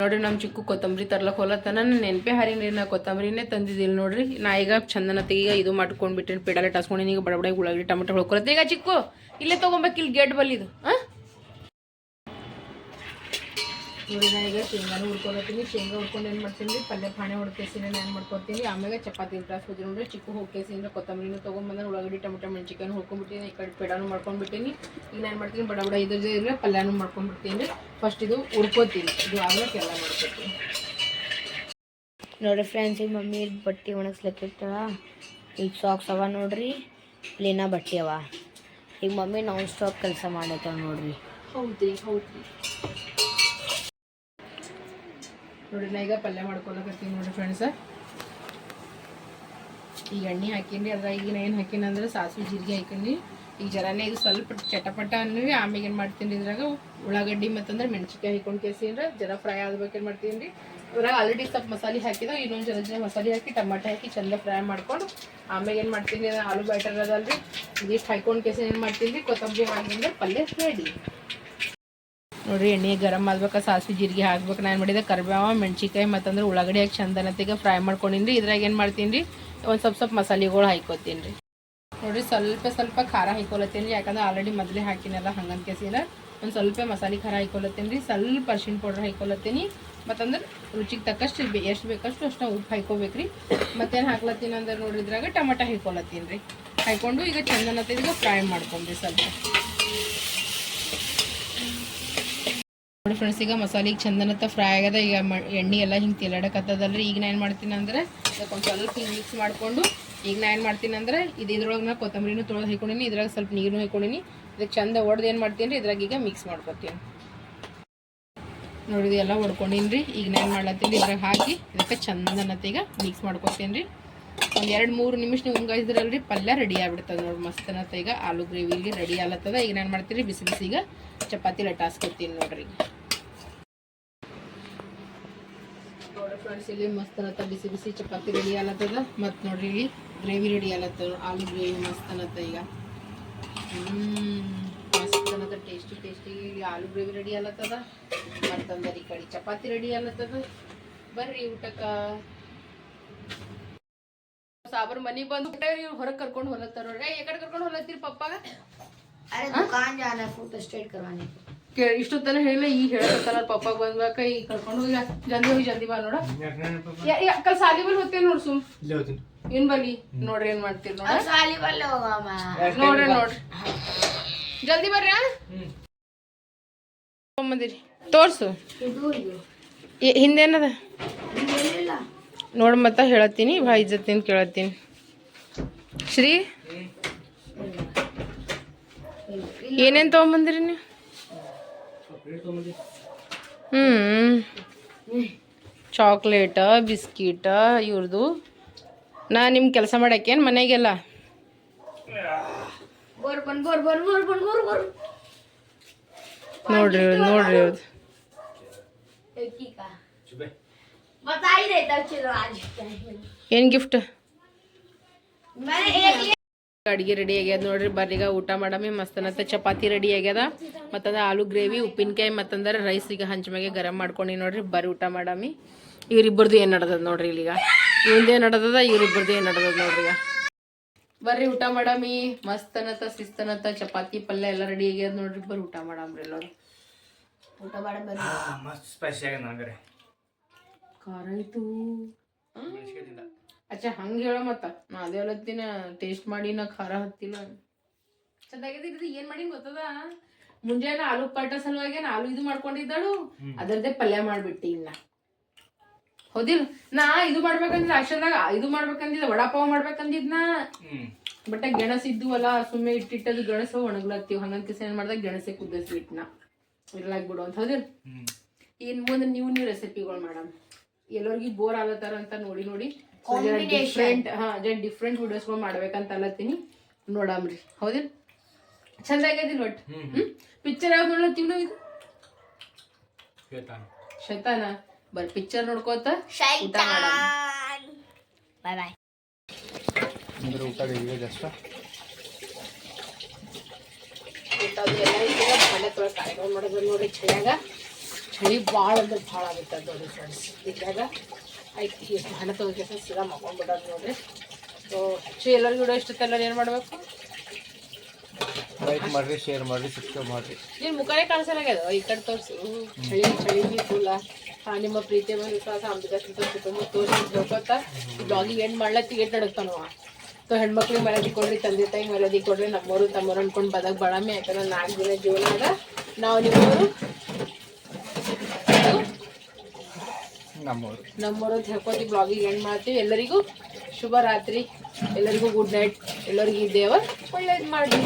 ನೋಡ್ರಿ ನಮ್ಮ ಚಿಕ್ಕು ಕೊತ್ತಂಬರಿ ತರ್ಲಕ್ಕೆ ಹೋಲತ್ತನ ನೆನಪೆ ಹಾರಿನ್ರಿ, ನಾ ಕೊತ್ತಂಬರಿನೇ ತಂದಿದ್ದಿಲ್ಲ ನೋಡ್ರಿ. ನಾ ಈಗ ಚಂದನ ಈಗ ಇದು ಮಾಡ್ಕೊಂಡ್ಬಿಟ್ಟೇನಿ, ಪೆಡಲೆ ಟಸ್ಕೊಂಡಿನಿ, ಈಗ ಬಡಬಡ ಉಳ್ಳಾಗಡ್ಡಿ ಟೊಮೆಟೊ ಹೊಳ್ಕೊಳತ್ತೆ ಈಗ ಚಿಕ್ಕು, ಇಲ್ಲೇ ತೊಗೊಬೇಕು, ಇಲ್ಲಿ ಗೇಟ್ ಬಲ್ಲಿದು ಹಾಂ? ನೋಡಿ ನಾನು ಈಗ ಶೇಂಗಾನು ಹುರ್ಕೊಳತ್ತೀನಿ. ಶೇಂಗಾ ಹುರ್ಕೊಂಡು ಏನು ಮಾಡ್ತೀನಿ ಪಲ್ಯ ಪಾಣೆ ಹೊಡ್ಕೇಸಿನ ಏನು ಮಾಡ್ಕೊತೀನಿ ಆಮೇಲೆ ಚಪಾತಿ ಗ್ಲಾಸ್ ಹೋದ್ರೆ ನೋಡ್ರಿ ಚಿಕ್ಕು ಹೋಗ್ಕೇಸಿಂದ ಕೊತ್ತಂಬರಿನೂ ತೊಗೊಂಬಂದ್ರೆ ಉಳ್ಳಾಗಡ್ಡಿ ಟೊಮೆಟೊ ಮೆಣಸಿಕಾಯಿ ಹುರ್ಕೊಂಡ್ಬಿಟ್ಟಿನಿ ಈ ಕಡೆ ಪೇಡಾನು ಮಾಡ್ಕೊಂಡ್ಬಿಟ್ಟಿನಿ ಈಗ ನಾನು ಮಾಡ್ತೀನಿ ಬಡ ಬಡ ಇದ್ರ ಜೊತೆ ಪಲ್ಯನೂ ಮಾಡ್ಕೊಂಡ್ಬಿಡ್ತೀನಿ ರೀ ಫಸ್ಟ್ ಇದು ಹುರ್ಕೋತೀನಿ. ಇದು ಆಮೇಲೆ ಎಲ್ಲ ಮಾಡ್ಕೊತೀನಿ. ನೋಡ್ರಿ ಫ್ರೆಂಡ್ಸ್ ಈಗ ಮಮ್ಮಿ ಬಟ್ಟೆ ಒಣಗಿಸ್ಲಕ್ಕಿರ್ತಾಳ ಈಗ ಸಾಕ್ಸ್ ಅವ ನೋಡ್ರಿ ಪ್ಲೇನ ಬಟ್ಟೆ ಅವ. ಈಗ ಮಮ್ಮಿ ನಾನ್ ಸ್ಟಾಪ್ ಕೆಲಸ ಮಾಡೈತಾವ ನೋಡ್ರಿ. ಹೌದ್ರಿ ಹೌದ್ರಿ. ನೋಡಿ, ನಾ ಈಗ ಪಲ್ಯ ಮಾಡ್ಕೊಳಕತ್ತೀನಿ ನೋಡ್ರಿ ಫ್ರೆಂಡ್ಸ ಈಗ ಎಣ್ಣೆ ಹಾಕಿನ್ರಿ ಅದ್ರಾಗ ಈಗ ಏನು ಹಾಕಿನ ಅಂದ್ರೆ ಸಾಸಿವೆ, ಜೀರಿಗೆ ಹಾಕಿನಿ. ಈಗ ಜರಾನೇ ಇದು ಸ್ವಲ್ಪ ಚಟಪಟ ಅನ್ನಿ ಆಮೇಲೆ ಏನು ಮಾಡ್ತೀನಿ ಇದ್ರಾಗ, ಉಳ್ಳಾಗಡ್ಡಿ ಮತ್ತಂದ್ರೆ ಮೆಣಸಿನ್ಕಾಯಿ ಹಾಕೊಂಡು ಕೇಸಿ ಅಂದ್ರೆ ಜರ ಫ್ರೈ ಆದ್ಬೇಕು ಏನು ಮಾಡ್ತೀನಿ ರೀ ಇದ್ರಾಗ ಆಲ್ರೆಡಿ ಸ್ವಲ್ಪ ಮಸಾಲೆ ಹಾಕಿದಾಗ ಇನ್ನೊಂದು ಜರ ಜನ ಮಸಾಲೆ ಹಾಕಿ, ಟಮಾಟೆ ಹಾಕಿ ಚಂದ ಫ್ರೈ ಮಾಡ್ಕೊಂಡು ಆಮೇಲೆ ಏನು ಮಾಡ್ತೀನಿ, ಆಲೂ ಬ್ಯಾಟರ್ ಅದಲ್ರಿ. ಇದಿಷ್ಟು ಹಾಕೊಂಡು ಕೇಸಿ ಏನು ಮಾಡ್ತೀನಿ ರೀ ಕೊತ್ತಂಬರಿ ಹಾಕಿದ್ರೆ ಪಲ್ಯ ರೆಡಿ ನೋಡ್ರಿ, ಎಣ್ಣೆ ಗರಂ ಆಗ್ಬೇಕು ಸಾಸಿವೆ ಜೀರಿಗೆ ಹಾಕ್ಬೇಕು. ನಾನು ಮಾಡಿದೆ ಕರಿಬೇವ ಮೆಣಸಿಕಾಯಿ ಮತ್ತಂದ್ರೆ ಉಳ್ಳಾಗಡ್ಡಿ ಹಾಕಿ ಚಂದನತೆಗೆ ಫ್ರೈ ಮಾಡ್ಕೊಂಡಿನಿ ಇದ್ರಾಗ ಏನು ಮಾಡ್ತೀನಿ ರೀ ಒಂದು ಸ್ವಲ್ಪ ಸ್ವಲ್ಪ ಮಸಾಲೆಗಳು ಹಾಕೋತೀನಿ ರೀ ನೋಡಿರಿ, ಸ್ವಲ್ಪ ಸ್ವಲ್ಪ ಖಾರ ಹಾಕೊಳತ್ತೀನಿ ರೀ ಯಾಕಂದ್ರೆ ಆಲ್ರೆಡಿ ಮೊದಲೇ ಹಾಕಿನಲ್ಲ ಹಂಗಂತ ಕೇಸಿನ. ಒಂದು ಸ್ವಲ್ಪ ಮಸಾಲೆ ಖಾರ ಹಾಕೊಳತ್ತೀನಿ ರೀ ಸ್ವಲ್ಪ ಅರ್ಶಿನ ಪೌಡ್ರ್ ಹಾಕೊಳತ್ತೀನಿ ಮತ್ತಂದ್ರೆ ರುಚಿಗೆ ತಕ್ಕಷ್ಟು ಎಷ್ಟು ಬೇಕಷ್ಟು ಅಷ್ಟು ಉಪ್ಪು ಹಾಕೋಬೇಕು ರೀ ಮತ್ತೇನು ಹಾಕ್ಲತ್ತೀನಿ ಅಂದ್ರೆ ನೋಡ್ರಿ, ಇದ್ರಾಗ ಟೊಮೆಟೊ ಹಾಕೊಳತ್ತೀನಿ ರೀ ಹಾಕೊಂಡು ಈಗ ಚಂದನತೆಗೆ ಫ್ರೈ ಮಾಡ್ಕೊಂಡ್ರಿ ಸ್ವಲ್ಪ. ನೋಡಿ ಫ್ರೆಂಡ್ಸ್ ಈಗ ಮಸಾಲೆಗೆ ಚಂದನತ್ತ ಫ್ರೈ ಆಗ್ಯದ ಈಗ ಎಣ್ಣೆ ಎಲ್ಲ ಹಿಂಗೆ ತಿಲಾಡಕತ್ತದಲ್ರಿ. ಈಗ ನಾ ಏನು ಮಾಡ್ತೀನಿ ಅಂದ್ರೆ ಅದಕ್ಕೊಂದು ಸ್ವಲ್ಪ ಹಿಂಗೆ ಮಿಕ್ಸ್ ಮಾಡಿಕೊಂಡು, ಈಗ ನಾ ಏನು ಮಾಡ್ತೀನಿ ಅಂದ್ರೆ, ಇದು ಇದ್ರೊಳಗೆ ನಾ ಕೊತ್ತಂಬರಿನೂ ತೊಳೆದು ಹಾಕೊಂಡಿನಿ, ಇದ್ರಾಗ ಸ್ವಲ್ಪ ನೀರು ಹಾಕೊಂಡಿನಿ. ಇದಕ್ಕೆ ಚಂದ ಒಡೆದು ಏನು ಮಾಡ್ತೀನಿ ರೀ ಇದ್ರಾಗ ಈಗ ಮಿಕ್ಸ್ ಮಾಡ್ಕೊತೀನಿ. ನೋಡಿ, ಇದೆಲ್ಲ ಹೊಡ್ಕೊಂಡಿನಿ ರೀ. ಈಗ ನಾ ಏನು ಮಾಡ್ಲತ್ತೀನಿ, ಇದ್ರಾಗ ಹಾಕಿ, ಇದಕ್ಕೆ ಚಂದನತ್ತ ಈಗ ಮಿಕ್ಸ್ ಮಾಡ್ಕೊತೀನಿ ರೀ. ಒಂದು ಎರಡು ಮೂರು ನಿಮಿಷ ನೀವು ಉಂಗಾಯಿದ್ರಲ್ರಿ ಪಲ್ಯ ರೆಡಿ ಆಗ್ಬಿಡ್ತದೆ ನೋಡಿ ಮಸ್ತನತ್ತ ಈಗ. ಆಲೂ ಗ್ರೇವಿಗೆ ರೆಡಿ ಆಗ್ಲತ್ತದ. ಈಗ ನಾನು ಮಾಡ್ತೀನಿ ಬಿಸಿ ಬಿಸಿ ಈಗ ಚಪಾತಿ ಲಟಾಸ್ಕೊತೀನಿ ನೋಡ್ರಿ. ನೋಡ್ರಿ ಫ್ರೆಂಡ್ಸ್ ಇಲ್ಲಿ ಮಸ್ತ್ ಅನ್ನತ್ತ ಬಿಸಿ ಬಿಸಿ ಚಪಾತಿ ರೆಡಿ ಆಲತ್ತದ ಮತ್ತು ನೋಡ್ರಿ ಇಲ್ಲಿ ಗ್ರೇವಿ ರೆಡಿ ಆಲತ್ತದ ಆಲೂ ಗ್ರೇವಿ ಮಸ್ತ್ ಅನ್ನತ್ತ ಈಗ ಹ್ಮ್ ಮಸ್ತ್ ಅನ್ನತ್ತ ಮತ್ತಂದ್ರೆ ಟೇಸ್ಟಿ ಟೇಸ್ಟಿ ಆಲೂ ಗ್ರೇವಿ ರೆಡಿ ಅಲ್ಲತ್ತದ ಮತ್ತಂದ್ರೆ ಈ ಕಡೆ ಚಪಾತಿ ರೆಡಿ ಅಲ್ಲತ್ತದ ಬರ್ರಿ ಊಟಕ್ಕ ಸಾಬರ್ ಮನಿಗ್ ಬಂದು ಊಟ ಹೊರಗೆ ಕರ್ಕೊಂಡು ಹೊಲತ್ತಾರ ಏ ಕಡೆ ಕರ್ಕೊಂಡು ಹೊಲತ್ತೀರಿ ಪಪ್ಪಾಗ अरे दुकान जाना है फोटो स्ट्रेट करवाने ಕೇಳಿ ಇಷ್ಟೊತ್ತನ ಹೇಳಿಲ್ಲ ಈಗ ಹೇಳಕತ್ತಾನ ಪಪ್ಪ ಬಂದ್ಬೇಕ ಈಗ ಕರ್ಕೊಂಡು ಜಲ್ದಿ ಹೋಗಿ ಜಲ್ದಿ ಬಾ ನೋಡ. ಕಲ್ ಸಾಲಿ ಬಲ್ ಹೋಗ್ತೇನೆ ನೋಡ್ ಸುಮ್. ಏನ್ ಬಲ್ಲಿ ನೋಡ್ರಿ ಏನ್ ಮಾಡ್ತೀರಿ ನೋಡ. ಸಾಲಿ ಬಲ್ ನೋಡ್ರಿ ನೋಡ್ರಿ. ಜಲ್ದಿ ಬರ್ರಿ ಬಂದಿರಿ ತೋರ್ಸು. ಹಿಂದೇನದ? ನೋಡ್ ಮತ್ತ ಹೇಳತ್ತೀನಿ ಭಾಳ ಇಜ್ಜತ್ತಿನ ಕೇಳತ್ತೀನಿ. ಶ್ರೀ? ಏನೇನ್ ತಗೊಂಬಂದಿರಿ ನೀವು? ಹ್ಞೂ ಚಾಕ್ಲೇಟ ಬಿಸ್ಕಿಟ ಇವ್ರದ್ದು ನಾ ನಿಮ್ಮ ಕೆಲಸ ಮಾಡಕ್ಕೇನು ಮನೆಗೆಲ್ಲ? ನೋಡ್ರಿ ನೋಡ್ರಿ ಏನ್ ಏನು ಗಿಫ್ಟ್ ಅಡಿಗೆ ರೆಡಿ ಆಗ್ಯದ ನೋಡ್ರಿ. ಬರ್ರಿಗ ಊಟ ಮಾಡಮಿ ಮಸ್ತನತ್ತ ಚಪಾತಿ ರೆಡಿ ಆಗ್ಯದ. ಮತ್ತಂದ್ರೆ ಆಲೂ ಗ್ರೇವಿ ಉಪ್ಪಿನಕಾಯಿ ಮತ್ತಂದ್ರೆ ರೈಸ್ ಈಗ ಹಂಚಮ್ಯಾಗೆ ಗರಂ ಮಾಡ್ಕೊಂಡಿ ನೋಡ್ರಿ. ಬರ್ರಿ ಊಟ ಮಾಡಮಿ. ಇವರಿಬ್ಬರದು ಏನು ನಡ್ದದ ನೋಡ್ರಿ ಇಲ್ಲಿಗ? ಇವಂದೇ ನಡ್ದದ ಇವರಿಬ್ಬರದು ಏನು ನಡ್ದದ ನೋಡ್ರಿ ಈಗ? ಬರ್ರಿ ಊಟ ಮಾಡಮಿ. ಮಸ್ತ್ ಮಸ್ತನತ್ತ ಸಿಸ್ತನತ್ತ ಚಪಾತಿ ಪಲ್ಯ ಎಲ್ಲ ರೆಡಿ ಆಗ್ಯದ ನೋಡ್ರಿ. ಬರ್ರಿ ಊಟ ಮಾಡಮ್ರಿ ಎಲ್ಲರು. ಊಟ ಮಾಡಿ ಮಸ್ತ್ ಖಾರ ಆಯ್ತು. ಅಚ್ಚ ಹಂಗೆ ಹೇಳ ಮತ್ತ. ನಾ ಅದೇ ಹೇಳತ್ತಿನ ಟೇಸ್ಟ್ ಮಾಡಿ ನಾ ಖಾರ ಹತ್ತಿಲ್ಲ. ಚೆನ್ನಾಗಿದ್ದು ಏನ್ ಮಾಡಿ ಗೊತ್ತದ? ಮುಂಜಾನೆ ಆಲೂ ಪಲ್ಟ ಸಲುವಾಗಿ ನಾ ಆಲೂ ಇದು ಮಾಡ್ಕೊಂಡಿದ್ದಾಳು ಅದರದೇ ಪಲ್ಯ ಮಾಡ್ಬಿಟ್ಟಿ ಇನ್ನ. ಹೌದಿಲ್ಲ? ನಾ ಇದು ಮಾಡ್ಬೇಕಂದ್ರೆ ಅಷ್ಟದಾಗ ಇದು ಮಾಡ್ಬೇಕಂದಿದ್ದ ವಡಾಪಾವ್ ಮಾಡ್ಬೇಕಂದಿದ್ನ? ಬಟ್ ಗೆಣಸ್ ಇದ್ದುವಲ್ಲ ಸುಮ್ಮನೆ ಇಟ್ಟಿಟ್ಟದು ಗೆಣಸು ಒಣಗ್ಲತ್ತೀವಿ. ಹಂಗಂತ ಕಿಸ ಏನ್ ಮಾಡ್ದಾಗ ಗೆಣಸೆ ಕುದಿಸ್ಬಿಟ್ನ ಇರ್ಲಾಕ್ ಬಿಡು ಅಂತ ಹೌದಿಲ್ಲ? ಏನ್ ಮುಂದೆ ನೀವು ನೀವು ರೆಸಿಪಿಗಳು ಮಾಡಮ್. ಎಲ್ಲರಿಗೂ ಬೋರ್ ಆಗತ್ತಾರ ಅಂತ ನೋಡಿ ನೋಡಿ. ಡಿಫ್ರೆಂಟ್ ಹಾ ಜನ್ ಡಿಫ್ರೆಂಟ್ ವಿಡಿಯೋಸ್ಗಳು ಮಾಡ್ಬೇಕಂತ ಅಲ್ಲತ್ತೀನಿ ನೋಡಮ್ರಿ ಹೌದಿಲ್ಲ ಚಂದ ಆಗೈತಿ ಒಟ್ಟು ಹ್ಮ್ ಪಿಕ್ಚರ್ ಯಾವ್ದು ನೋಡ್ಲತ್ತೀವಿ ನಾವು ಇದು? ಶತಾನ. ಬರ್ ಪಿಕ್ಚರ್ ನೋಡ್ಕೋತ ಊಟ ತೊಳ ಕಾರ್ಯಕ್ರಮ ಮಾಡೋದು ನೋಡಿ ಚಳಿಯಾಗ. ಚಳಿ ಭಾಳ ಅಂದ್ರೆ ಭಾಳ ಆಗುತ್ತೆ ನೋಡಿ ಫ್ರೆಂಡ್ಸ್ ಇದ್ರಾಗ. ಆಯ್ತು ಎಷ್ಟು ಹಣ ಸಹ ಸೀದಾ ಮಕ್ಕೊಂಡ್ಬಿಡೋದು ನೋಡ್ರಿ ಸೊ ಸೊ ಎಲ್ಲರಿಗೂ ವಿಡಿಯೋ ಇಷ್ಟ ಎಲ್ಲರೂ ಏನು ಮಾಡಬೇಕು? ಲೈಕ್ ಮಾಡ್ರಿ ಶೇರ್ ಮಾಡ್ರಿ ಸಬ್ಸ್ಕ್ರೈಬ್ ಮಾಡ್ರಿ. ನಿಮ್ಮ ಮುಖನೇ ಕಾಣಿಸಲಾಗ್ಯದ ಈ ಕಡೆ ತೋರಿಸಿ. ಚಳಿ ಚಳಿ ಫುಲ್ಲ ಹಾಂ ನಿಮ್ಮ ಪ್ರೀತಿ ವಿಶ್ವಾಸ ಅಂಬಿಕಾ ಸುತ್ತ ಕುಟುಂಬ ತೋರಿಸಿ ನೋಡ್ಕೊತ ಬ್ಲಾಗಿಂಗ್ ಎಂಡ್ ಮಾಡ್ಲತ್ತಿ ಏಟ್ ನಡಕ್ತಾನವ ಸೊ ಹೆಣ್ಮಕ್ಳಿಗೆ ಮೆಲದಿ ಕೊಡ್ರಿ ತಂದೆ ತಾಯಿ ಮರದಿ ಕೊಡ್ರಿ ನಮ್ಮವರು ತಮ್ಮರು ಅನ್ಕೊಂಡು ಬದಕ್ ಬಡಮೆ ಯಾಕಂದ್ರೆ ನಾಲ್ಕು ದಿನ ಜೀವನ ನಾವು ನಿಮ್ಮವರು ನಮ್ಮವರು. ನಮ್ಮವರು ಅಂತ ಹೇಳ್ಕೊತೀವಿ ಬ್ಲಾಗಿಗೆ ಎಂಡ್ ಮಾಡ್ತೀವಿ. ಎಲ್ಲರಿಗೂ ಶುಭರಾತ್ರಿ. ಎಲ್ಲರಿಗೂ ಗುಡ್ ನೈಟ್ ಎಲ್ಲರಿಗೂ ದೇವ ಒಳ್ಳೇದು ಮಾಡಿ